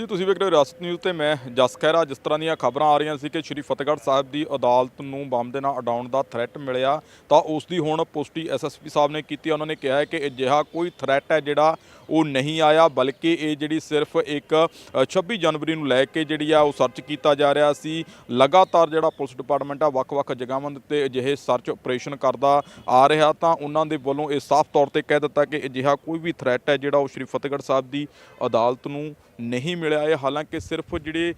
ਜੀ, ਤੁਸੀਂ ਵੇਖ ਰਹੇ ਹੋ ਰਿਆਸਤ ਨਿਊਜ਼ ਤੇ ਮੈਂ ਜਸ ਖਹਿਰਾ। ਜਿਸ ਤਰ੍ਹਾਂ ਦੀਆਂ ਖਬਰਾਂ ਆ ਰਹੀਆਂ ਸੀ ਕਿ ਸ਼੍ਰੀ ਫਤਿਹਗੜ੍ਹ ਸਾਹਿਬ ਦੀ ਅਦਾਲਤ ਨੂੰ ਬੰਬ ਦੇ ਨਾਲ ਅਡਾਉਣ ਦਾ ਥ੍ਰੈਟ ਮਿਲਿਆ, ਤਾਂ ਉਸ ਦੀ ਹੁਣ ਪੁਸ਼ਟੀ ਐਸਐਸਪੀ ਸਾਹਿਬ ਨੇ ਕੀਤੀ ਉਹਨਾਂ ਨੇ ਕਿਹਾ ਹੈ ਕਿ ਅਜਿਹਾ ਕੋਈ ਥ੍ਰੈਟ ਹੈ ਜਿਹੜਾ ਉਹ ਨਹੀਂ ਆਇਆ ਬਲਕਿ ਇਹ ਜਿਹੜੀ ਸਿਰਫ ਇੱਕ ਅ, 26 ਜਨਵਰੀ ਨੂੰ ਲੈ ਕੇ ਜਿਹੜੀ ਆ ਉਹ ਸਰਚ ਕੀਤਾ ਜਾ ਰਿਹਾ ਸੀ। ਲਗਾਤਾਰ ਜਿਹੜਾ ਪੁਲਿਸ ਡਿਪਾਰਟਮੈਂਟ ਆ ਵੱਖ-ਵੱਖ ਜਗ੍ਹਾਵਾਂ ਦੇ ਉੱਤੇ ਅਜਿਹੇ ਸਰਚ ਆਪਰੇਸ਼ਨ ਕਰਦਾ ਆ ਰਿਹਾ ਤਾਂ ਉਹਨਾਂ ਦੇ ਵੱਲੋਂ ਇਹ ਸਾਫ਼ ਤੌਰ ਤੇ ਕਹਿ ਦਿੱਤਾ ਕਿ ਅਜਿਹਾ ਕੋਈ ਵੀ ਥ੍ਰੈਟ ਹੈ ਜਿਹੜਾ ਉਹ ਸ਼੍ਰੀ ਫਤਿਹਗੜ੍ਹ ਸਾਹਿਬ ਦੀ ਅਦਾਲਤ ਨੂੰ ਨਹੀਂ ਮਿਲਿਆ। ਇਹ ਹਾਲਾਂਕਿ ਸਿਰਫ ਜਿਹੜੇ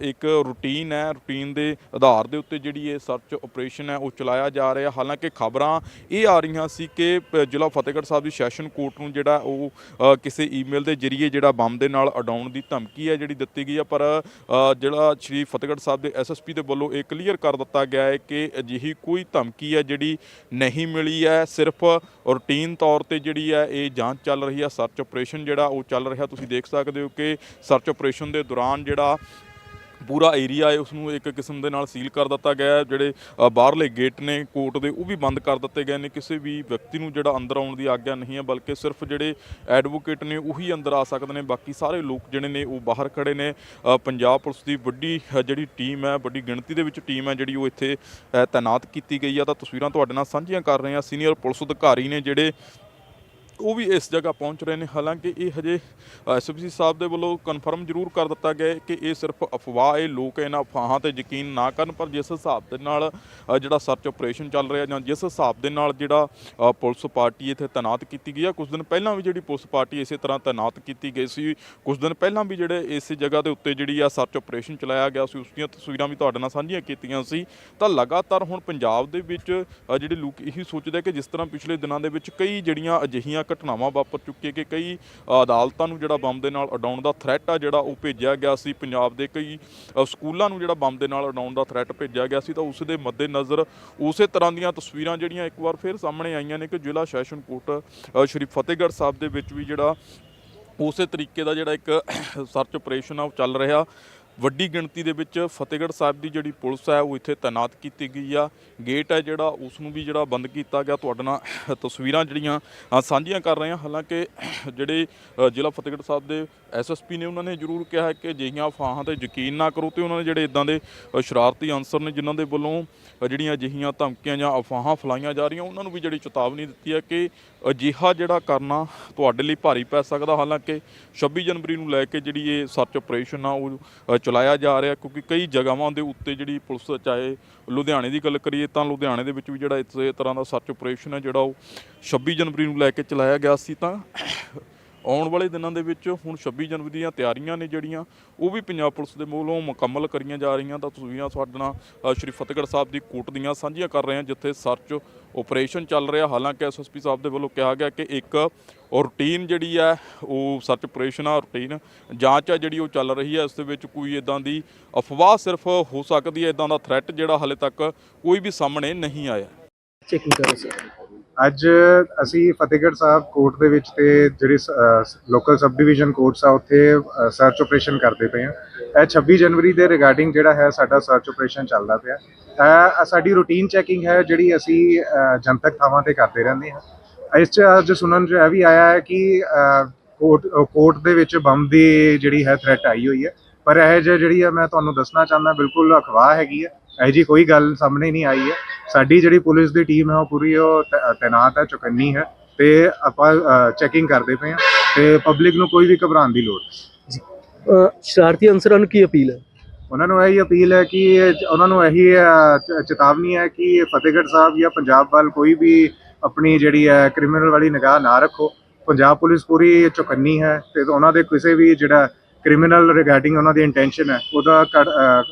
ਇੱਕ ਰੂਟੀਨ ਹੈ ਰੂਟੀਨ ਦੇ ਆਧਾਰ ਦੇ ਉੱਤੇ ਜਿਹੜੀ ਇਹ ਸਰਚ ਆਪਰੇਸ਼ਨ ਹੈ ਉਹ ਚਲਾਇਆ ਜਾ ਰਿਹਾ। ਹਾਲਾਂਕਿ ਖਬਰਾਂ ਇਹ ਆ ਰਹੀਆਂ ਸੀ ਕਿ ਜ਼ਿਲ੍ਹਾ ਫਤਿਹਗੜ੍ਹ ਸਾਹਿਬ ਦੀ ਸੈਸ਼ਨ ਕੋਰਟ ਨੂੰ ਜਿਹੜਾ ਉਹ ਕਿਸੇ ਈਮੇਲ ਦੇ ਜ਼ਰੀਏ ਜਿਹੜਾ ਬੰਬ ਦੇ ਨਾਲ ਅਡਾਉਣ ਦੀ ਧਮਕੀ ਹੈ ਜਿਹੜੀ ਦਿੱਤੀ ਗਈ ਹੈ ਪਰ ਜਿਹੜਾ ਸ਼੍ਰੀ ਫਤਿਹਗੜ੍ਹ ਸਾਹਿਬ ਦੇ ਐਸਐਸਪੀ ਦੇ ਵੱਲੋਂ ਇਹ ਕਲੀਅਰ ਕਰ ਦਿੱਤਾ ਗਿਆ ਹੈ ਕਿ ਅਜਿਹੀ ਕੋਈ ਧਮਕੀ ਹੈ ਜਿਹੜੀ ਨਹੀਂ ਮਿਲੀ ਹੈ। ਸਿਰਫ ਰੂਟੀਨ ਤੌਰ ਤੇ ਜਿਹੜੀ ਹੈ ਇਹ ਜਾਂਚ ਚੱਲ ਰਹੀ ਹੈ। ਸਰਚ ਆਪਰੇਸ਼ਨ ਜਿਹੜਾ ਉਹ ਚੱਲ ਰਿਹਾ, ਤੁਸੀਂ ਦੇਖ ਸਕਦੇ ਹੋ ਕਿ ਸਰਚ ਆਪਰੇਸ਼ਨ ਦੇ ਦੌਰਾਨ ਜਿਹੜਾ ਪੂਰਾ ਏਰੀਆ ਹੈ ਉਸ ਨੂੰ ਇੱਕ ਕਿਸਮ ਦੇ ਨਾਲ ਸੀਲ ਕਰ ਦਿੱਤਾ ਗਿਆ ਹੈ ਜਿਹੜੇ ਅ, ਬਾਹਰਲੇ ਗੇਟ ਨੇ ਕੋਰਟ ਦੇ ਉਹ ਵੀ ਬੰਦ ਕਰ ਦਿੱਤੇ ਗਏ ਨੇ। ਕਿਸੇ ਵੀ ਵਿਅਕਤੀ ਨੂੰ ਜਿਹੜਾ ਅੰਦਰ ਆਉਣ ਦੀ ਆਗਿਆ ਨਹੀਂ ਹੈ ਬਲਕਿ ਸਿਰਫ ਜਿਹੜੇ ਐਡਵੋਕੇਟ ਨੇ ਉਹੀ ਅੰਦਰ ਆ ਸਕਦੇ ਨੇ। ਬਾਕੀ ਸਾਰੇ ਲੋਕ ਜਿਹੜੇ ਨੇ ਉਹ ਬਾਹਰ ਖੜੇ ਨੇ। ਅ, ਪੰਜਾਬ ਪੁਲਿਸ ਦੀ ਵੱਡੀ ਅ, ਜਿਹੜੀ ਟੀਮ ਹੈ ਵੱਡੀ ਗਿਣਤੀ ਦੇ ਵਿੱਚ ਟੀਮ ਹੈ ਜਿਹੜੀ ਉਹ ਇੱਥੇ ਅ, ਤਾਇਨਾਤ ਕੀਤੀ ਗਈ ਆ। ਤਾਂ ਤਸਵੀਰਾਂ ਤੁਹਾਡੇ ਨਾਲ ਸਾਂਝੀਆਂ ਕਰ ਰਹੇ ਹਾਂ। ਸੀਨੀਅਰ ਪੁਲਿਸ ਅਧਿਕਾਰੀ ਨੇ ਜਿਹੜੇ ਉਹ ਵੀ ਇਸ ਜਗ੍ਹਾ ਪਹੁੰਚ ਰਹੇ ਨੇ। ਹਾਲਾਂਕਿ ਇਹ ਹਜੇ ਐਸਪੀਸੀ ਸਾਹਿਬ ਦੇ ਵੱਲੋਂ ਕਨਫਰਮ ਜ਼ਰੂਰ ਕਰ ਦਿੱਤਾ ਗਿਆ ਕਿ ਇਹ ਸਿਰਫ ਅਫਵਾਹ, ਇਹ ਲੋਕ ਇਹਨਾਂ ਅਫਵਾਹਾਂ ਤੇ ਯਕੀਨ ਨਾ ਕਰਨ, ਪਰ ਜਿਸ ਹਿਸਾਬ ਦੇ ਨਾਲ ਜਿਹੜਾ ਸਰਚ ਆਪਰੇਸ਼ਨ ਚੱਲ ਰਿਹਾ ਜਾਂ ਜਿਸ ਹਿਸਾਬ ਦੇ ਨਾਲ ਜਿਹੜਾ ਪੁਲਿਸ ਪਾਰਟੀ ਇੱਥੇ ਤਾਇਨਾਤ ਕੀਤੀ ਗਈ ਆ ਕੁਝ ਦਿਨ ਪਹਿਲਾਂ ਵੀ ਜਿਹੜੀ ਪੁਲਿਸ ਪਾਰਟੀ ਇਸੇ ਤਰ੍ਹਾਂ ਤਾਇਨਾਤ ਕੀਤੀ ਗਈ ਸੀ। ਕੁਝ ਦਿਨ ਪਹਿਲਾਂ ਵੀ ਜਿਹੜੇ ਇਸ ਜਗ੍ਹਾ ਦੇ ਉੱਤੇ ਜਿਹੜੀ ਆ ਸਰਚ ਆਪਰੇਸ਼ਨ ਚਲਾਇਆ ਗਿਆ ਸੀ, ਉਸ ਦੀਆਂ ਤਸਵੀਰਾਂ ਵੀ ਤੁਹਾਡੇ ਨਾਲ ਸਾਂਝੀਆਂ ਕੀਤੀਆਂ ਸੀ। ਤਾਂ ਲਗਾਤਾਰ ਹੁਣ ਪੰਜਾਬ ਦੇ ਵਿੱਚ ਜਿਹੜੇ ਲੋਕ ਇਹੀ ਸੋਚਦੇ ਕਿ ਜਿਸ ਤਰ੍ਹਾਂ ਪਿਛਲੇ ਦਿਨਾਂ ਦੇ ਵਿੱਚ ਕਈ ਜਿਹੜੀਆਂ ਅਜਿਹੀਆਂ ਘਟਨਾਵਾਂ ਵਾਪਰ ਚੁੱਕੀਆਂ ਕਿ ਕਈ ਅਦਾਲਤਾਂ ਨੂੰ ਜਿਹੜਾ ਬੰਬ ਦੇ ਨਾਲ ਉਡਾਉਣ ਦਾ ਥ੍ਰੈਟ ਆ ਜਿਹੜਾ ਉਹ ਭੇਜਿਆ ਗਿਆ ਸੀ। ਪੰਜਾਬ ਦੇ ਕਈ ਸਕੂਲਾਂ ਨੂੰ ਜਿਹੜਾ ਬੰਬ ਦੇ ਨਾਲ ਉਡਾਉਣ ਦਾ ਥ੍ਰੈਟ ਭੇਜਿਆ ਗਿਆ ਸੀ ਤਾਂ ਉਸ ਦੇ ਮੱਦੇਨਜ਼ਰ ਉਸੇ ਤਰ੍ਹਾਂ ਦੀਆਂ ਤਸਵੀਰਾਂ ਜਿਹੜੀਆਂ ਇੱਕ ਵਾਰ ਫਿਰ ਸਾਹਮਣੇ ਆਈਆਂ ਨੇ ਕਿ ਜ਼ਿਲ੍ਹਾ ਸੈਸ਼ਨ ਕੋਰਟ ਸ਼੍ਰੀ ਫਤਿਹਗੜ੍ਹ ਸਾਹਿਬ ਦੇ ਵਿੱਚ ਵੀ ਜਿਹੜਾ ਉਸੇ ਤਰੀਕੇ ਦਾ ਜਿਹੜਾ ਇੱਕ ਸਰਚ ਆਪਰੇਸ਼ਨ ਆ ਉਹ ਚੱਲ ਰਿਹਾ। ਵੱਡੀ ਗਿਣਤੀ ਦੇ ਵਿੱਚ ਫਤਿਹਗੜ੍ਹ ਸਾਹਿਬ ਦੀ ਜਿਹੜੀ ਪੁਲਿਸ ਹੈ, ਉਹ ਇੱਥੇ ਤਾਇਨਾਤ ਕੀਤੀ ਗਈ ਆ। ਗੇਟ ਹੈ ਜਿਹੜਾ, ਉਸ ਨੂੰ ਵੀ ਜਿਹੜਾ ਬੰਦ ਕੀਤਾ ਗਿਆ। ਤੁਹਾਡੇ ਨਾਲ ਤਸਵੀਰਾਂ ਜਿਹੜੀਆਂ ਸਾਂਝੀਆਂ ਕਰ ਰਹੇ ਹਾਂ। ਹਾਲਾਂਕਿ ਜਿਹੜੇ ਜ਼ਿਲ੍ਹਾ ਫਤਿਹਗੜ੍ਹ ਸਾਹਿਬ ਦੇ ਐਸਐਸਪੀ ਨੇ, ਉਹਨਾਂ ਨੇ ਜ਼ਰੂਰ ਕਿਹਾ ਹੈ ਕਿ ਅਜਿਹੀਆਂ ਅਫਵਾਹਾਂ ਤੇ ਯਕੀਨ ਨਾ ਕਰੋ ਤੇ ਉਹਨਾਂ ਨੇ ਜਿਹੜੇ ਇਦਾਂ ਦੇ ਸ਼ਰਾਰਤੀ ਅਨਸਰ ਨੇ, ਜਿਨ੍ਹਾਂ ਦੇ ਵੱਲੋਂ ਜਿਹੜੀਆਂ ਅਜਿਹੀਆਂ ਧਮਕੀਆਂ ਜਾਂ ਅਫਵਾਹਾਂ ਫੈਲਾਈਆਂ ਜਾ ਰਹੀਆਂ, ਉਹਨਾਂ ਨੂੰ ਵੀ ਜਿਹੜੀ ਚੇਤਾਵਨੀ ਦਿੱਤੀ ਹੈ ਕਿ ਅਜਿਹਾ ਜਿਹੜਾ ਕਰਨਾ ਤੁਹਾਡੇ ਲਈ ਭਾਰੀ ਪੈ ਸਕਦਾ। ਹਾਲਾਂਕਿ 26 ਜਨਵਰੀ ਨੂੰ ਲੈ ਕੇ ਜਿਹੜੀ ਇਹ ਸਰਚ ਆਪਰੇਸ਼ਨ ਆ, ਉਹ ਚਲਾਇਆ ਜਾ ਰਿਹਾ ਕਿਉਂਕਿ ਕਈ ਜਗ੍ਹਾਵਾਂ ਦੇ ਉੱਤੇ ਜਿਹੜੀ ਪੁਲਿਸ ਚਾਹੇ ਲੁਧਿਆਣੇ ਦੀ ਗੱਲ ਕਰੀਏ ਤਾਂ ਲੁਧਿਆਣੇ ਦੇ ਵਿੱਚ ਵੀ ਜਿਹੜਾ ਇਸੇ ਤਰ੍ਹਾਂ ਦਾ ਸਰਚ ਆਪਰੇਸ਼ਨ ਹੈ, ਜਿਹੜਾ ਉਹ 26 ਜਨਵਰੀ ਨੂੰ ਲੈ ਕੇ ਚਲਾਇਆ ਗਿਆ ਸੀ ਤਾਂ ਆਉਣ ਵਾਲੇ ਦਿਨਾਂ ਦੇ ਵਿੱਚ ਹੁਣ 26 ਜਨਵਰੀ ਦੀਆਂ ਤਿਆਰੀਆਂ ਨੇ ਜਿਹੜੀਆਂ, ਉਹ ਵੀ ਪੰਜਾਬ ਪੁਲਿਸ ਦੇ ਵੱਲੋਂ ਮੁਕੰਮਲ ਕਰੀਆਂ ਜਾ ਰਹੀਆਂ ਤਾਂ ਤਸਵੀਰਾਂ ਸਾਡੇ ਨਾਲ ਸ਼੍ਰੀ ਫਤਿਹਗੜ੍ਹ ਸਾਹਿਬ ਦੀ ਕੋਟ ਦੀਆਂ ਸਾਂਝੀਆਂ ਕਰ ਰਹੇ ਹਾਂ, ਜਿੱਥੇ ਸਰਚ ਆਪਰੇਸ਼ਨ ਚੱਲ ਰਿਹਾ। ਹਾਲਾਂਕਿ ਐਸਐਸਪੀ ਸਾਹਿਬ ਦੇ ਵੱਲੋਂ ਕਿਹਾ ਗਿਆ ਕਿ ਇੱਕ ਰੂਟੀਨ ਜਿਹੜੀ ਹੈ, ਉਹ ਸਰਚ ਆਪਰੇਸ਼ਨ ਆ ਰੂਟੀਨ ਜਾਂਚ ਆ ਜਿਹੜੀ ਉਹ ਚੱਲ ਰਹੀ ਹੈ। ਇਸ ਦੇ ਵਿੱਚ ਕੋਈ ਇਦਾਂ ਦੀ ਅਫਵਾਹ ਸਿਰਫ ਹੋ ਸਕਦੀ ਹੈ ਇਦਾਂ ਦਾ ਥ੍ਰੈਟ ਜਿਹੜਾ ਹਾਲੇ ਤੱਕ ਕੋਈ ਵੀ ਸਾਹਮਣੇ ਨਹੀਂ ਆਇਆ। ਚੈਕਿੰਗ ਕਰੋ ਸਰ ਅੱਜ ਅਸੀਂ ਫਤਿਹਗੜ੍ਹ ਸਾਹਿਬ ਕੋਰਟ ਦੇ ਵਿੱਚ ਤੇ ਜਿਹੜੀ ਲੋਕਲ ਸਬ ਡਿਵੀਜ਼ਨ ਕੋਰਟਸ ਆ, ਉੱਥੇ ਸਰਚ ਆਪਰੇਸ਼ਨ ਕਰਦੇ ਪਏ ਆ ਇਹ 26 ਜਨਵਰੀ ਦੇ ਰਿਗਾਰਡਿੰਗ ਜਿਹੜਾ ਹੈ, ਸਾਡਾ ਸਰਚ ਆਪਰੇਸ਼ਨ ਚੱਲਦਾ ਪਿਆ। ਇਹ ਸਾਡੀ ਰੂਟੀਨ ਚੈਕਿੰਗ ਹੈ, ਜਿਹੜੀ ਅਸੀਂ ਜਨਤਕ ਥਾਵਾਂ ਤੇ ਕਰਦੇ ਰਹਿੰਦੇ ਹਾਂ। ਇਸ ਚ ਅੱਜ ਸੁਣਨ ਚ ਇਹ ਵੀ ਆਇਆ ਹੈ ਕਿ ਕੋਰਟ ਕੋਰਟ ਦੇ ਵਿੱਚ ਬੰਬ ਦੀ ਜਿਹੜੀ ਹੈ ਥ੍ਰੈਟ ਆਈ ਹੋਈ ਹੈ। ਪਰ ਇਹ ਜਿਹੀ ਜਿਹੜੀ ਹੈ, ਮੈਂ ਤੁਹਾਨੂੰ ਦੱਸਣਾ ਚਾਹੁੰਦਾ, ਬਿਲਕੁਲ ਅਖਵਾਹ ਹੈਗੀ ਹੈ। ਇਹ ਜੀ ਕੋਈ ਗੱਲ ਸਾਹਮਣੇ ਨਹੀਂ ਆਈ ਹੈ। ਸਾਡੀ ਜਿਹੜੀ ਪੁਲਿਸ ਦੀ ਟੀਮ ਹੈ ਉਹ ਪੂਰੀ ਉਹ ਤੈ- ਤੈਨਾਤ ਹੈ ਚੁਕੰਨੀ ਹੈ ਤੇ ਆਪਾਂ ਚੈਕਿੰਗ ਕਰਦੇ ਪਏ ਹਾਂ ਤੇ ਪਬਲਿਕ ਨੂੰ ਕੋਈ ਵੀ ਘਬਰਾਉਣ ਦੀ ਲੋੜ ਨਹੀਂ। ਅਹ ਸ਼ਰਾਰਤੀ ਅਨਸਰਾਂ ਨੂੰ ਕੀ ਅਪੀਲ ਹੈ? ਉਹਨਾਂ ਨੂੰ ਇਹੀ ਅਪੀਲ ਹੈ ਕਿ ਇਹ- ਉਹਨਾਂ ਨੂੰ ਇਹੀ ਅ, ਚ- ਚੇਤਾਵਨੀ ਹੈ ਕਿ ਫਤਿਹਗੜ੍ਹ ਸਾਹਿਬ ਜਾਂ ਪੰਜਾਬ ਵੱਲ ਕੋਈ ਵੀ ਆਪਣੀ ਜਿਹੜੀ ਹੈ ਕ੍ਰਿਮੀਨਲ ਵਾਲੀ ਨਿਗਾਹ ਨਾ ਰੱਖੋ। ਪੰਜਾਬ ਪੁਲਿਸ ਪੂਰੀ ਚੁਕੰਨੀ ਹੈ ਤੇ ਉਹਨਾਂ ਦੇ ਕਿਸੇ ਵੀ ਜਿਹੜਾ ਕ੍ਰਿਮੀਨਲ ਰਿਗਾਰਡਿੰਗ ਉਹਨਾਂ ਦੀ ਇੰਟੈਂਸ਼ਨ ਹੈ, ਉਹਦਾ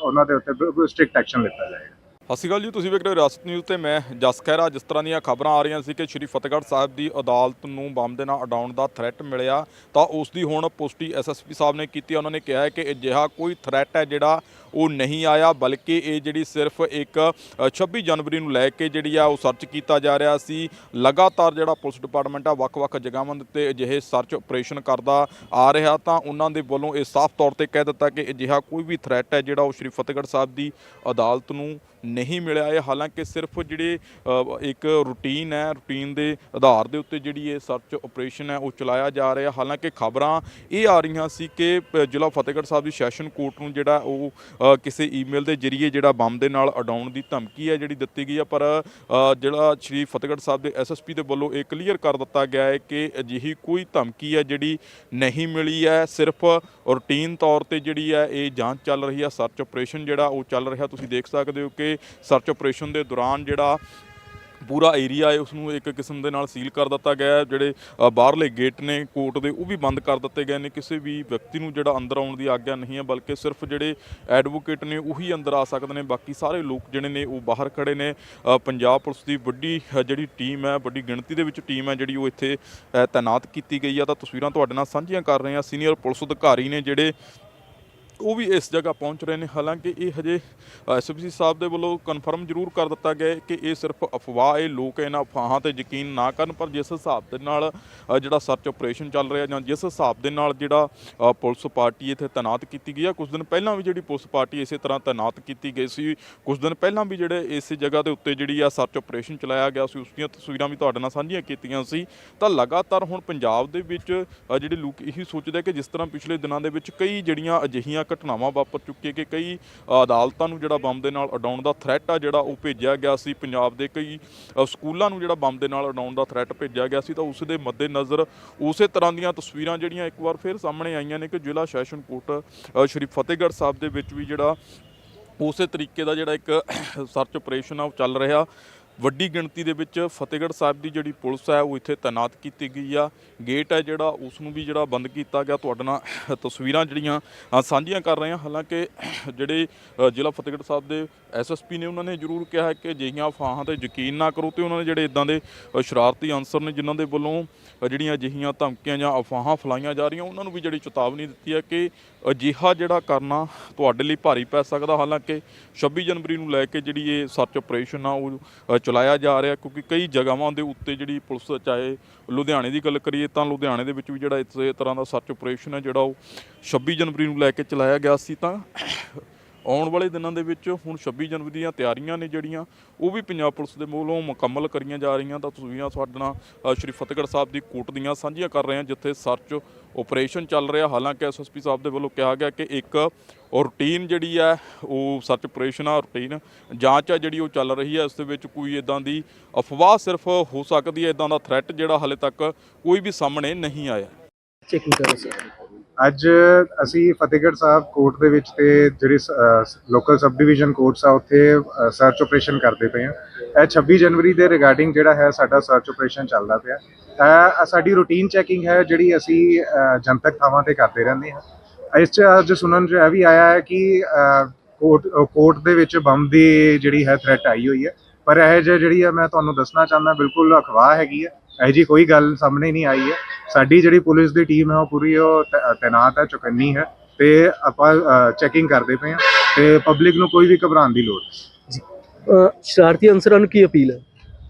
ਉਹਨਾਂ ਦੇ ਉੱਤੇ ਸਟ੍ਰਿਕਟ ਐਕਸ਼ਨ ਲਿੱਤਾ ਜਾਏਗਾ। ਸਤਿ ਸ਼੍ਰੀ ਅਕਾਲ ਜੀ, ਤੁਸੀਂ ਵੇਖ ਰਹੇ ਹੋ ਰਿਆਸਤ ਨਿਊਜ਼ ਤੇ ਮੈਂ ਜਸ ਖਹਿਰਾ। ਜਿਸ ਤਰ੍ਹਾਂ ਦੀਆਂ ਖਬਰਾਂ ਆ ਰਹੀਆਂ ਸੀ ਕਿ ਸ਼੍ਰੀ ਫਤਿਹਗੜ੍ਹ ਸਾਹਿਬ ਦੀ ਅਦਾਲਤ ਨੂੰ ਬੰਬ ਦੇ ਨਾਲ ਅਡਾਉਣ ਦਾ ਥ੍ਰੈਟ ਮਿਲਿਆ, ਤਾਂ ਉਸ ਦੀ ਹੁਣ ਪੁਸ਼ਟੀ ਐਸਐਸਪੀ ਸਾਹਿਬ ਨੇ ਕੀਤੀ ਉਹਨਾਂ ਨੇ ਕਿਹਾ ਹੈ ਕਿ ਅਜਿਹਾ ਕੋਈ ਥ੍ਰੈਟ ਹੈ ਜਿਹੜਾ ਉਹ ਨਹੀਂ ਆਇਆ ਬਲਕਿ ਇਹ ਜਿਹੜੀ ਸਿਰਫ ਇੱਕ ਅ, 26 ਜਨਵਰੀ ਨੂੰ ਲੈ ਕੇ ਜਿਹੜੀ ਆ ਉਹ ਸਰਚ ਕੀਤਾ ਜਾ ਰਿਹਾ ਸੀ। ਲਗਾਤਾਰ ਜਿਹੜਾ ਪੁਲਿਸ ਡਿਪਾਰਟਮੈਂਟ ਆ ਵੱਖ-ਵੱਖ ਜਗ੍ਹਾਵਾਂ ਦੇ ਉੱਤੇ ਅਜਿਹੇ ਸਰਚ ਆਪਰੇਸ਼ਨ ਕਰਦਾ ਆ ਰਿਹਾ ਤਾਂ ਉਹਨਾਂ ਦੇ ਵੱਲੋਂ ਇਹ ਸਾਫ਼ ਤੌਰ ਤੇ ਕਹਿ ਦਿੱਤਾ ਕਿ ਅਜਿਹਾ ਕੋਈ ਵੀ ਥ੍ਰੈਟ ਹੈ ਜਿਹੜਾ ਉਹ ਸ਼੍ਰੀ ਫਤਿਹਗੜ੍ਹ ਸਾਹਿਬ ਦੀ ਅਦਾਲਤ ਨੂੰ ਨਹੀਂ ਮਿਲਿਆ। ਇਹ ਹਾਲਾਂਕਿ ਸਿਰਫ ਜਿਹੜੇ ਇੱਕ ਰੂਟੀਨ ਹੈ ਰੂਟੀਨ ਦੇ ਆਧਾਰ ਦੇ ਉੱਤੇ ਜਿਹੜੀ ਇਹ ਸਰਚ ਆਪਰੇਸ਼ਨ ਹੈ ਉਹ ਚਲਾਇਆ ਜਾ ਰਿਹਾ। ਹਾਲਾਂਕਿ ਖਬਰਾਂ ਇਹ ਆ ਰਹੀਆਂ ਸੀ ਕਿ ਜ਼ਿਲ੍ਹਾ ਫਤਿਹਗੜ੍ਹ ਸਾਹਿਬ ਦੀ ਸੈਸ਼ਨ ਕੋਰਟ ਨੂੰ ਜਿਹੜਾ ਉਹ ਕਿਸੇ ਈਮੇਲ ਦੇ ਜ਼ਰੀਏ ਜਿਹੜਾ ਬੰਬ ਦੇ ਨਾਲ ਉਡਾਉਣ ਦੀ ਧਮਕੀ ਹੈ ਜਿਹੜੀ ਦਿੱਤੀ ਗਈ ਹੈ, ਪਰ ਜਿਹੜਾ ਸ਼੍ਰੀ ਫਤਿਹਗੜ੍ਹ ਸਾਹਿਬ ਦੇ ਐਸਐਸਪੀ ਦੇ ਵੱਲੋਂ ਇਹ ਕਲੀਅਰ ਕਰ ਦਿੱਤਾ ਗਿਆ ਹੈ ਕਿ ਅਜਿਹੀ ਕੋਈ ਧਮਕੀ ਹੈ ਜਿਹੜੀ ਨਹੀਂ ਮਿਲੀ ਹੈ। ਸਿਰਫ ਰੂਟੀਨ ਤੌਰ ਤੇ ਜਿਹੜੀ ਹੈ ਇਹ ਜਾਂਚ ਚੱਲ ਰਹੀ ਹੈ। ਸਰਚ ਆਪਰੇਸ਼ਨ ਜਿਹੜਾ ਉਹ ਚੱਲ ਰਿਹਾ, ਤੁਸੀਂ ਦੇਖ ਸਕਦੇ ਹੋ ਕਿ ਸਰਚ ਆਪਰੇਸ਼ਨ ਦੇ ਦੌਰਾਨ ਜਿਹੜਾ ਪੂਰਾ ਏਰੀਆ ਹੈ ਉਸ ਨੂੰ ਇੱਕ ਕਿਸਮ ਦੇ ਨਾਲ ਸੀਲ ਕਰ ਦਿੱਤਾ ਗਿਆ ਹੈ। ਜਿਹੜੇ ਅ, ਬਾਹਰਲੇ ਗੇਟ ਨੇ ਕੋਰਟ ਦੇ ਉਹ ਵੀ ਬੰਦ ਕਰ ਦਿੱਤੇ ਗਏ ਨੇ। ਕਿਸੇ ਵੀ ਵਿਅਕਤੀ ਨੂੰ ਜਿਹੜਾ ਅੰਦਰ ਆਉਣ ਦੀ ਆਗਿਆ ਨਹੀਂ ਹੈ ਬਲਕਿ ਸਿਰਫ ਜਿਹੜੇ ਐਡਵੋਕੇਟ ਨੇ ਉਹੀ ਅੰਦਰ ਆ ਸਕਦੇ ਨੇ। ਬਾਕੀ ਸਾਰੇ ਲੋਕ ਜਿਹੜੇ ਨੇ ਉਹ ਬਾਹਰ ਖੜੇ ਨੇ। ਅ, ਪੰਜਾਬ ਪੁਲਿਸ ਦੀ ਵੱਡੀ ਅ, ਜਿਹੜੀ ਟੀਮ ਹੈ ਵੱਡੀ ਗਿਣਤੀ ਦੇ ਵਿੱਚ ਟੀਮ ਹੈ ਜਿਹੜੀ ਉਹ ਇੱਥੇ ਅ, ਤਾਇਨਾਤ ਕੀਤੀ ਗਈ ਆ ਤਾਂ ਤਸਵੀਰਾਂ ਤੁਹਾਡੇ ਨਾਲ ਸਾਂਝੀਆਂ ਕਰ ਰਹੇ ਹਾਂ। ਸੀਨੀਅਰ ਪੁਲਿਸ ਅਧਿਕਾਰੀ ਨੇ ਜਿਹੜੇ ਉਹ ਵੀ ਇਸ ਜਗ੍ਹਾ ਪਹੁੰਚ ਰਹੇ ਨੇ। ਹਾਲਾਂਕਿ ਇਹ ਹਜੇ ਐਸਪੀਸੀ ਸਾਹਿਬ ਦੇ ਵੱਲੋਂ ਕਨਫਰਮ ਜ਼ਰੂਰ ਕਰ ਦਿੱਤਾ ਗਿਆ ਕਿ ਇਹ ਸਿਰਫ ਅਫਵਾਹ ਇਹ ਲੋਕ ਇਹਨਾਂ ਅਫਵਾਹਾਂ ਤੇ ਯਕੀਨ ਨਾ ਕਰਨ ਪਰ ਜਿਸ ਹਿਸਾਬ ਦੇ ਨਾਲ ਜਿਹੜਾ ਸਰਚ ਆਪਰੇਸ਼ਨ ਚੱਲ ਰਿਹਾ ਜਾਂ ਜਿਸ ਹਿਸਾਬ ਦੇ ਨਾਲ ਜਿਹੜਾ ਪੁਲਿਸ ਪਾਰਟੀ ਇੱਥੇ ਤੈਨਾਤ ਕੀਤੀ ਗਈ ਆ ਕੁਝ ਦਿਨ ਪਹਿਲਾਂ ਵੀ ਜਿਹੜੀ ਪੁਲਿਸ ਪਾਰਟੀ ਇਸੇ ਤਰ੍ਹਾਂ ਤੈਨਾਤ ਕੀਤੀ ਗਈ ਸੀ। ਕੁਝ ਦਿਨ ਪਹਿਲਾਂ ਵੀ ਜਿਹੜੇ ਇਸ ਜਗ੍ਹਾ ਦੇ ਉੱਤੇ ਜਿਹੜੀ ਆ ਸਰਚ ਆਪਰੇਸ਼ਨ ਚਲਾਇਆ ਗਿਆ ਸੀ ਉਸ ਦੀਆਂ ਤਸਵੀਰਾਂ ਵੀ ਤੁਹਾਡੇ ਨਾਲ ਸਾਂਝੀਆਂ ਕੀਤੀਆਂ ਸੀ। ਤਾਂ ਲਗਾਤਾਰ ਹੁਣ ਪੰਜਾਬ ਦੇ ਵਿੱਚ ਅ, ਜਿਹੜੇ ਲੋਕ ਇਹੀ ਸੋਚਦੇ ਕਿ ਜਿਸ ਤਰ੍ਹਾਂ ਪਿਛਲੇ ਦਿਨਾਂ ਦੇ ਵਿੱਚ ਕਈ ਜਿਹੜੀਆਂ ਅਜਿਹੀਆਂ ਘਟਨਾਵਾਂ ਵਾਪਰ ਚੁੱਕੀਆਂ ਕਿ ਕਈ ਅਦਾਲਤਾਂ ਨੂੰ ਜਿਹੜਾ ਬੰਬ ਦੇ ਨਾਲ ਉਡਾਉਣ ਦਾ ਥ੍ਰੈਟ ਆ ਜਿਹੜਾ ਉਹ ਭੇਜਿਆ ਗਿਆ ਸੀ। ਪੰਜਾਬ ਦੇ ਕਈ ਸਕੂਲਾਂ ਨੂੰ ਜਿਹੜਾ ਬੰਬ ਦੇ ਨਾਲ ਉਡਾਉਣ ਦਾ ਥ੍ਰੈਟ ਭੇਜਿਆ ਗਿਆ ਸੀ ਤਾਂ ਉਸ ਦੇ ਮੱਦੇਨਜ਼ਰ ਉਸੇ ਤਰ੍ਹਾਂ ਦੀਆਂ ਤਸਵੀਰਾਂ ਜਿਹੜੀਆਂ ਇੱਕ ਵਾਰ ਫਿਰ ਸਾਹਮਣੇ ਆਈਆਂ ਨੇ ਕਿ ਜ਼ਿਲ੍ਹਾ ਸੈਸ਼ਨ ਕੋਰਟ ਸ਼੍ਰੀ ਫਤਿਹਗੜ੍ਹ ਸਾਹਿਬ ਦੇ ਵਿੱਚ ਵੀ ਜਿਹੜਾ ਉਸੇ ਤਰੀਕੇ ਦਾ ਜਿਹੜਾ ਇੱਕ ਸਰਚ ਆਪਰੇਸ਼ਨ ਆ ਉਹ ਚੱਲ ਰਿਹਾ। ਵੱਡੀ ਗਿਣਤੀ ਦੇ ਵਿੱਚ ਫਤਿਹਗੜ੍ਹ ਸਾਹਿਬ ਦੀ ਜਿਹੜੀ ਪੁਲਿਸ ਹੈ ਉਹ ਇੱਥੇ ਤਾਇਨਾਤ ਕੀਤੀ ਗਈ ਆ। ਗੇਟ ਹੈ ਜਿਹੜਾ, ਉਸ ਨੂੰ ਵੀ ਜਿਹੜਾ ਬੰਦ ਕੀਤਾ ਗਿਆ। ਤੁਹਾਡੇ ਨਾਲ ਤਸਵੀਰਾਂ ਜਿਹੜੀਆਂ ਸਾਂਝੀਆਂ ਕਰ ਰਹੇ ਹਾਂ। ਹਾਲਾਂਕਿ ਜਿਹੜੇ ਜ਼ਿਲ੍ਹਾ ਫਤਿਹਗੜ੍ਹ ਸਾਹਿਬ ਦੇ ਐਸਐਸਪੀ ਨੇ ਉਹਨਾਂ ਨੇ ਜ਼ਰੂਰ ਕਿਹਾ ਹੈ ਕਿ ਅਜਿਹੀਆਂ ਅਫਵਾਹਾਂ ਤੇ ਯਕੀਨ ਨਾ ਕਰੋ ਤੇ ਉਹਨਾਂ ਨੇ ਜਿਹੜੇ ਇਦਾਂ ਦੇ ਸ਼ਰਾਰਤੀ ਅਨਸਰ ਨੇ ਜਿਨ੍ਹਾਂ ਦੇ ਵੱਲੋਂ ਜਿਹੜੀਆਂ ਅਜਿਹੀਆਂ ਧਮਕੀਆਂ ਜਾਂ ਅਫਵਾਹਾਂ ਫੈਲਾਈਆਂ ਜਾ ਰਹੀਆਂ, ਉਹਨਾਂ ਨੂੰ ਵੀ ਜਿਹੜੀ ਚੇਤਾਵਨੀ ਦਿੱਤੀ ਹੈ ਕਿ ਅਜਿਹਾ ਜਿਹੜਾ ਕਰਨਾ ਤੁਹਾਡੇ ਲਈ ਭਾਰੀ ਪੈ ਸਕਦਾ, ਹਾਲਾਂਕਿ 26 ਜਨਵਰੀ ਨੂੰ ਲੈ ਕੇ ਜਿਹੜੀ ਇਹ ਸਰਚ ਆਪਰੇਸ਼ਨ ਆ, ਉਹ ਚਲਾਇਆ ਜਾ ਰਿਹਾ, ਕਿਉਂਕਿ ਕਈ ਜਗ੍ਹਾਵਾਂ ਦੇ ਉੱਤੇ ਜਿਹੜੀ ਪੁਲਿਸ, ਚਾਹੇ ਲੁਧਿਆਣੇ ਦੀ ਗੱਲ ਕਰੀਏ, ਤਾਂ ਲੁਧਿਆਣੇ ਦੇ ਵਿੱਚ ਵੀ ਜਿਹੜਾ ਇਸੇ ਤਰ੍ਹਾਂ ਦਾ ਸਰਚ ਆਪਰੇਸ਼ਨ ਹੈ ਜਿਹੜਾ ਉਹ 26 ਜਨਵਰੀ ਨੂੰ ਲੈ ਕੇ ਚਲਾਇਆ ਗਿਆ ਸੀ, ਤਾਂ ਆਉਣ ਵਾਲੇ ਦਿਨਾਂ ਦੇ ਵਿੱਚ ਹੁਣ 26 ਜਨਵਰੀ ਦੀਆਂ ਤਿਆਰੀਆਂ ਨੇ ਜਿਹੜੀਆਂ, ਉਹ ਵੀ ਪੰਜਾਬ ਪੁਲਿਸ ਦੇ ਵੱਲੋਂ ਮੁਕੰਮਲ ਕਰੀਆਂ ਜਾ ਰਹੀਆਂ। ਤਾਂ ਤਸਵੀਰਾਂ ਸਾਡੇ ਨਾਲ ਸ਼੍ਰੀ ਫਤਿਹਗੜ੍ਹ ਸਾਹਿਬ ਦੀ ਕੋਟ ਦੀਆਂ ਸਾਂਝੀਆਂ ਕਰ ਰਹੇ ਹਾਂ, ਜਿੱਥੇ ਸਰਚ ਆਪਰੇਸ਼ਨ ਚੱਲ ਰਿਹਾ। ਹਾਲਾਂਕਿ ਐਸਐਸਪੀ ਸਾਹਿਬ ਦੇ ਵੱਲੋਂ ਕਿਹਾ ਗਿਆ ਕਿ ਇੱਕ ਰੂਟੀਨ ਜਿਹੜੀ ਹੈ, ਉਹ ਸਰਚ ਆਪਰੇਸ਼ਨ ਆ ਰੂਟੀਨ ਜਾਂਚ ਆ ਜਿਹੜੀ ਉਹ ਚੱਲ ਰਹੀ ਹੈ। ਇਸ ਦੇ ਵਿੱਚ ਕੋਈ ਇਦਾਂ ਦੀ ਅਫਵਾਹ ਸਿਰਫ ਹੋ ਸਕਦੀ ਹੈ। ਇਦਾਂ ਦਾ ਥ੍ਰੈਟ ਜਿਹੜਾ ਹਾਲੇ ਤੱਕ ਕੋਈ ਵੀ ਸਾਹਮਣੇ ਨਹੀਂ ਆਇਆ। ਚੈਕਿੰਗ ਕਰ ਸਰ ਅੱਜ ਅਸੀਂ ਫਤਿਹਗੜ੍ਹ ਸਾਹਿਬ ਕੋਰਟ ਦੇ ਵਿੱਚ ਤੇ ਜਿਹੜੀ ਲੋਕਲ ਸਬ ਡਿਵੀਜ਼ਨ ਕੋਰਟਸ ਆ, ਉੱਥੇ ਸਰਚ ਆਪਰੇਸ਼ਨ ਕਰਦੇ ਪਏ ਆ ਇਹ 26 ਜਨਵਰੀ ਦੇ ਰਿਗਾਰਡਿੰਗ ਜਿਹੜਾ ਹੈ ਸਾਡਾ ਸਰਚ ਆਪਰੇਸ਼ਨ ਚੱਲਦਾ ਪਿਆ। ਇਹ ਸਾਡੀ ਰੂਟੀਨ ਚੈਕਿੰਗ ਹੈ, ਜਿਹੜੀ ਅਸੀਂ ਜਨਤਕ ਥਾਵਾਂ ਤੇ ਕਰਦੇ ਰਹਿੰਦੇ ਹਾਂ। ਇਸ ਚ ਅੱਜ ਸੁਣਨ ਚ ਇਹ ਵੀ ਆਇਆ ਹੈ ਕਿ ਕੋਰਟ ਕੋਰਟ ਦੇ ਵਿੱਚ ਬੰਬ ਦੀ ਜਿਹੜੀ ਹੈ ਥ੍ਰੈਟ ਆਈ ਹੋਈ ਹੈ। ਪਰ ਇਹ ਜਿਹੀ ਜਿਹੜੀ ਹੈ ਮੈਂ ਤੁਹਾਨੂੰ ਦੱਸਣਾ ਚਾਹੁੰਦਾ, ਬਿਲਕੁਲ ਅਖਵਾਹ ਹੈਗੀ ਹੈ। ਇਹ ਜੀ ਕੋਈ ਗੱਲ ਸਾਹਮਣੇ ਨਹੀਂ ਆਈ ਹੈ। ਸਾਡੀ ਜਿਹੜੀ ਪੁਲਿਸ ਦੀ ਟੀਮ ਹੈ ਉਹ ਪੂਰੀ ਉਹ ਤੈ- ਤੈਨਾਤ ਹੈ ਚੁਕੰਨੀ ਹੈ ਤੇ ਆਪਾਂ ਚੈਕਿੰਗ ਕਰਦੇ ਪਏ ਹਾਂ ਤੇ ਪਬਲਿਕ ਨੂੰ ਕੋਈ ਵੀ ਘਬਰਾਉਣ ਦੀ ਲੋੜ ਨਹੀਂ। ਸ਼ਰਾਰਤੀ ਅਨਸਰਾਂ ਨੂੰ ਕੀ ਅਪੀਲ ਹੈ?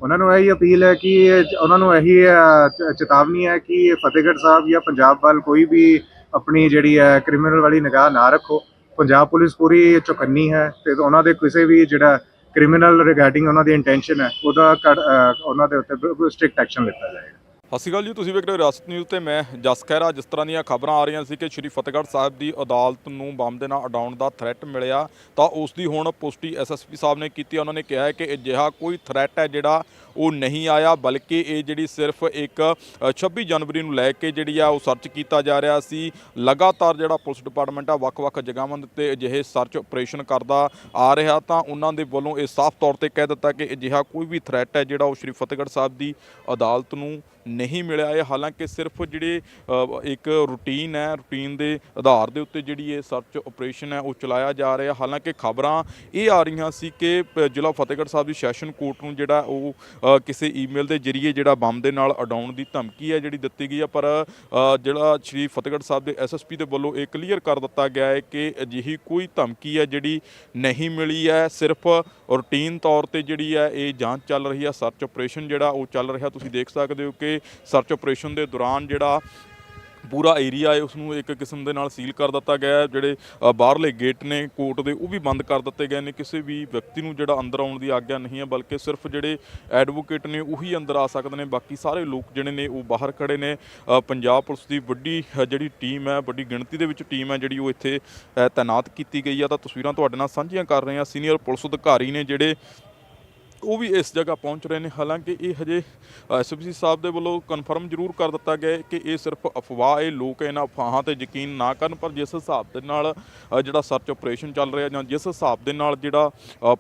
ਉਹਨਾਂ ਨੂੰ ਇਹੀ ਅਪੀਲ ਹੈ ਕਿ ਇਹ- ਉਹਨਾਂ ਨੂੰ ਇਹੀ ਅ, ਚ- ਚੇਤਾਵਨੀ ਹੈ ਕਿ ਫਤਿਹਗੜ੍ਹ ਸਾਹਿਬ ਜਾਂ ਪੰਜਾਬ ਵੱਲ ਕੋਈ ਵੀ ਆਪਣੀ ਜਿਹੜੀ ਹੈ ਕ੍ਰਿਮੀਨਲ ਵਾਲੀ ਨਿਗਾਹ ਨਾ ਰੱਖੋ। ਪੰਜਾਬ ਪੁਲਿਸ ਪੂਰੀ ਚੁਕੰਨੀ ਹੈ ਤੇ ਉਹਨਾਂ ਦੇ ਕਿਸੇ ਵੀ ਜਿਹੜਾ ਕ੍ਰਿਮੀਨਲ ਰਿਗਾਰਡਿੰਗ ਉਹਨਾਂ ਦੀ ਇੰਟੈਂਸ਼ਨ ਹੈ ਉਹਦਾ ਕੜ- ਅ, ਉਹਨਾਂ ਦੇ ਉੱਤੇ ਸਟ੍ਰਿਕਟ ਐਕਸ਼ਨ ਲਿੱਤਾ ਜਾਏਗਾ। ਸਤਿ ਸ਼੍ਰੀ ਅਕਾਲ ਜੀ ਤੁਸੀਂ ਵੇਖ ਰਹੇ ਹੋ ਰਿਆਸਤ ਨਿਊਜ਼ ਤੇ ਮੈਂ ਜਸ ਖਹਿਰਾ। ਜਿਸ ਤਰ੍ਹਾਂ ਦੀਆਂ ਖਬਰਾਂ ਆ ਰਹੀਆਂ ਸੀ ਕਿ ਸ਼੍ਰੀ ਫਤਿਹਗੜ੍ਹ ਸਾਹਿਬ ਦੀ ਅਦਾਲਤ ਨੂੰ ਬੰਬ ਦੇ ਨਾਲ ਉਡਾਉਣ ਦਾ ਥ੍ਰੈਟ ਮਿਲਿਆ ਤਾਂ ਉਸ ਦੀ ਹੁਣ ਪੁਸ਼ਟੀ ਐਸਐਸਪੀ ਸਾਹਿਬ ਨੇ ਕੀਤੀ ਉਹਨਾਂ ਨੇ ਕਿਹਾ ਹੈ ਕਿ ਅਜਿਹਾ ਕੋਈ ਥ੍ਰੈਟ ਹੈ ਜਿਹੜਾ ਉਹ ਨਹੀਂ ਆਇਆ ਬਲਕਿ ਇਹ ਜਿਹੜੀ ਸਿਰਫ ਇੱਕ ਅ, 26 ਜਨਵਰੀ ਨੂੰ ਲੈ ਕੇ ਜਿਹੜੀ ਆ ਉਹ ਸਰਚ ਕੀਤਾ ਜਾ ਰਿਹਾ ਸੀ। ਲਗਾਤਾਰ ਜਿਹੜਾ ਪੁਲਿਸ ਡਿਪਾਰਟਮੈਂਟ ਆ ਵੱਖ-ਵੱਖ ਜਗ੍ਹਾਵਾਂ ਦੇ ਉੱਤੇ ਅਜਿਹੇ ਸਰਚ ਆਪਰੇਸ਼ਨ ਕਰਦਾ ਆ ਰਿਹਾ ਤਾਂ ਉਹਨਾਂ ਦੇ ਵੱਲੋਂ ਇਹ ਸਾਫ਼ ਤੌਰ ਤੇ ਕਹਿ ਦਿੱਤਾ ਕਿ ਅਜਿਹਾ ਕੋਈ ਵੀ ਥ੍ਰੈਟ ਹੈ ਜਿਹੜਾ ਉਹ ਸ਼੍ਰੀ ਫਤਿਹਗੜ੍ਹ ਸਾਹਿਬ ਦੀ ਅਦਾਲਤ ਨੂੰ ਨਹੀਂ ਮਿਲਿਆ। ਹੈ ਹਾਲਾਂਕਿ ਸਿਰਫ ਜਿਹੜੇ ਇੱਕ ਰੂਟੀਨ ਹੈ, ਰੂਟੀਨ ਦੇ ਆਧਾਰ ਦੇ ਉੱਤੇ ਜਿਹੜੀ ਇਹ ਸਰਚ ਆਪਰੇਸ਼ਨ ਹੈ, ਉਹ ਚਲਾਇਆ ਜਾ ਰਿਹਾ ਹਾਲਾਂਕਿ ਖਬਰਾਂ ਇਹ ਆ ਰਹੀਆਂ ਸੀ ਕਿ ਜ਼ਿਲ੍ਹਾ ਫਤਿਹਗੜ੍ਹ ਸਾਹਿਬ ਦੀ ਸੈਸ਼ਨ ਕੋਰਟ ਨੂੰ ਜਿਹੜਾ ਉਹ ਕਿਸੇ ਈਮੇਲ ਦੇ ਜ਼ਰੀਏ ਜਿਹੜਾ ਬੰਬ ਦੇ ਨਾਲ ਉਡਾਉਣ ਦੀ ਧਮਕੀ ਹੈ, ਜਿਹੜੀ ਦਿੱਤੀ ਗਈ ਹੈ। ਪਰ ਜਿਹੜਾ ਸ਼੍ਰੀ ਫਤਿਹਗੜ੍ਹ ਸਾਹਿਬ ਦੇ ਐਸਐਸਪੀ ਦੇ ਵੱਲੋਂ ਇਹ ਕਲੀਅਰ ਕਰ ਦਿੱਤਾ ਗਿਆ ਹੈ ਕਿ ਅਜਿਹੀ ਕੋਈ ਧਮਕੀ ਹੈ ਜਿਹੜੀ ਨਹੀਂ ਮਿਲੀ ਹੈ। ਸਿਰਫ ਰੂਟੀਨ ਤੌਰ ਤੇ ਜਿਹੜੀ ਹੈ, ਇਹ ਜਾਂਚ ਚੱਲ ਰਹੀ ਹੈ ਸਰਚ ਆਪਰੇਸ਼ਨ ਜਿਹੜਾ ਉਹ ਚੱਲ ਰਿਹਾ। ਤੁਸੀਂ ਦੇਖ ਸਕਦੇ ਹੋ ਕਿ ਸਰਚ ਆਪਰੇਸ਼ਨ ਦੇ ਦੌਰਾਨ ਜਿਹੜਾ ਪੂਰਾ ਏਰੀਆ ਹੈ ਉਸ ਨੂੰ ਇੱਕ ਕਿਸਮ ਦੇ ਨਾਲ ਸੀਲ ਕਰ ਦਿੱਤਾ ਗਿਆ ਹੈ। ਜਿਹੜੇ ਬਾਹਰਲੇ ਗੇਟ ਨੇ, ਕੋਰਟ ਦੇ, ਉਹ ਵੀ ਬੰਦ ਕਰ ਦਿੱਤੇ ਗਏ ਨੇ। ਕਿਸੇ ਵੀ ਵਿਅਕਤੀ ਨੂੰ ਜਿਹੜਾ ਅੰਦਰ ਆਉਣ ਦੀ ਆਗਿਆ ਨਹੀਂ ਹੈ, ਬਲਕਿ ਸਿਰਫ ਜਿਹੜੇ ਐਡਵੋਕੇਟ ਨੇ, ਉਹੀ ਅੰਦਰ ਆ ਸਕਦੇ ਨੇ। ਬਾਕੀ ਸਾਰੇ ਲੋਕ ਜਿਹੜੇ ਨੇ, ਉਹ ਬਾਹਰ ਖੜੇ ਨੇ। ਪੰਜਾਬ ਪੁਲਿਸ ਦੀ ਵੱਡੀ ਜਿਹੜੀ ਟੀਮ ਹੈ, ਵੱਡੀ ਗਿਣਤੀ ਦੇ ਵਿੱਚ ਟੀਮ ਹੈ, ਜਿਹੜੀ ਉਹ ਇੱਥੇ ਤਾਇਨਾਤ ਕੀਤੀ ਗਈ ਆ ਤਾਂ ਤਸਵੀਰਾਂ ਤੁਹਾਡੇ ਨਾਲ ਸਾਂਝੀਆਂ ਕਰ ਰਹੇ ਹਾਂ। ਸੀਨੀਅਰ ਪੁਲਿਸ ਅਧਿਕਾਰੀ ਨੇ ਜਿਹੜੇ ਉਹ ਵੀ ਇਸ ਜਗ੍ਹਾ ਪਹੁੰਚ ਰਹੇ ਨੇ। ਹਾਲਾਂਕਿ ਇਹ ਹਜੇ ਐਸਪੀਸੀ ਸਾਹਿਬ ਦੇ ਵੱਲੋਂ ਕਨਫਰਮ ਜ਼ਰੂਰ ਕਰ ਦਿੱਤਾ ਗਿਆ ਕਿ ਇਹ ਸਿਰਫ ਅਫਵਾਹ, ਇਹ ਲੋਕ ਇਹਨਾਂ ਅਫਵਾਹਾਂ ਤੇ ਯਕੀਨ ਨਾ ਕਰਨ, ਪਰ ਜਿਸ ਹਿਸਾਬ ਦੇ ਨਾਲ ਜਿਹੜਾ ਸਰਚ ਆਪਰੇਸ਼ਨ ਚੱਲ ਰਿਹਾ ਜਾਂ ਜਿਸ ਹਿਸਾਬ ਦੇ ਨਾਲ ਜਿਹੜਾ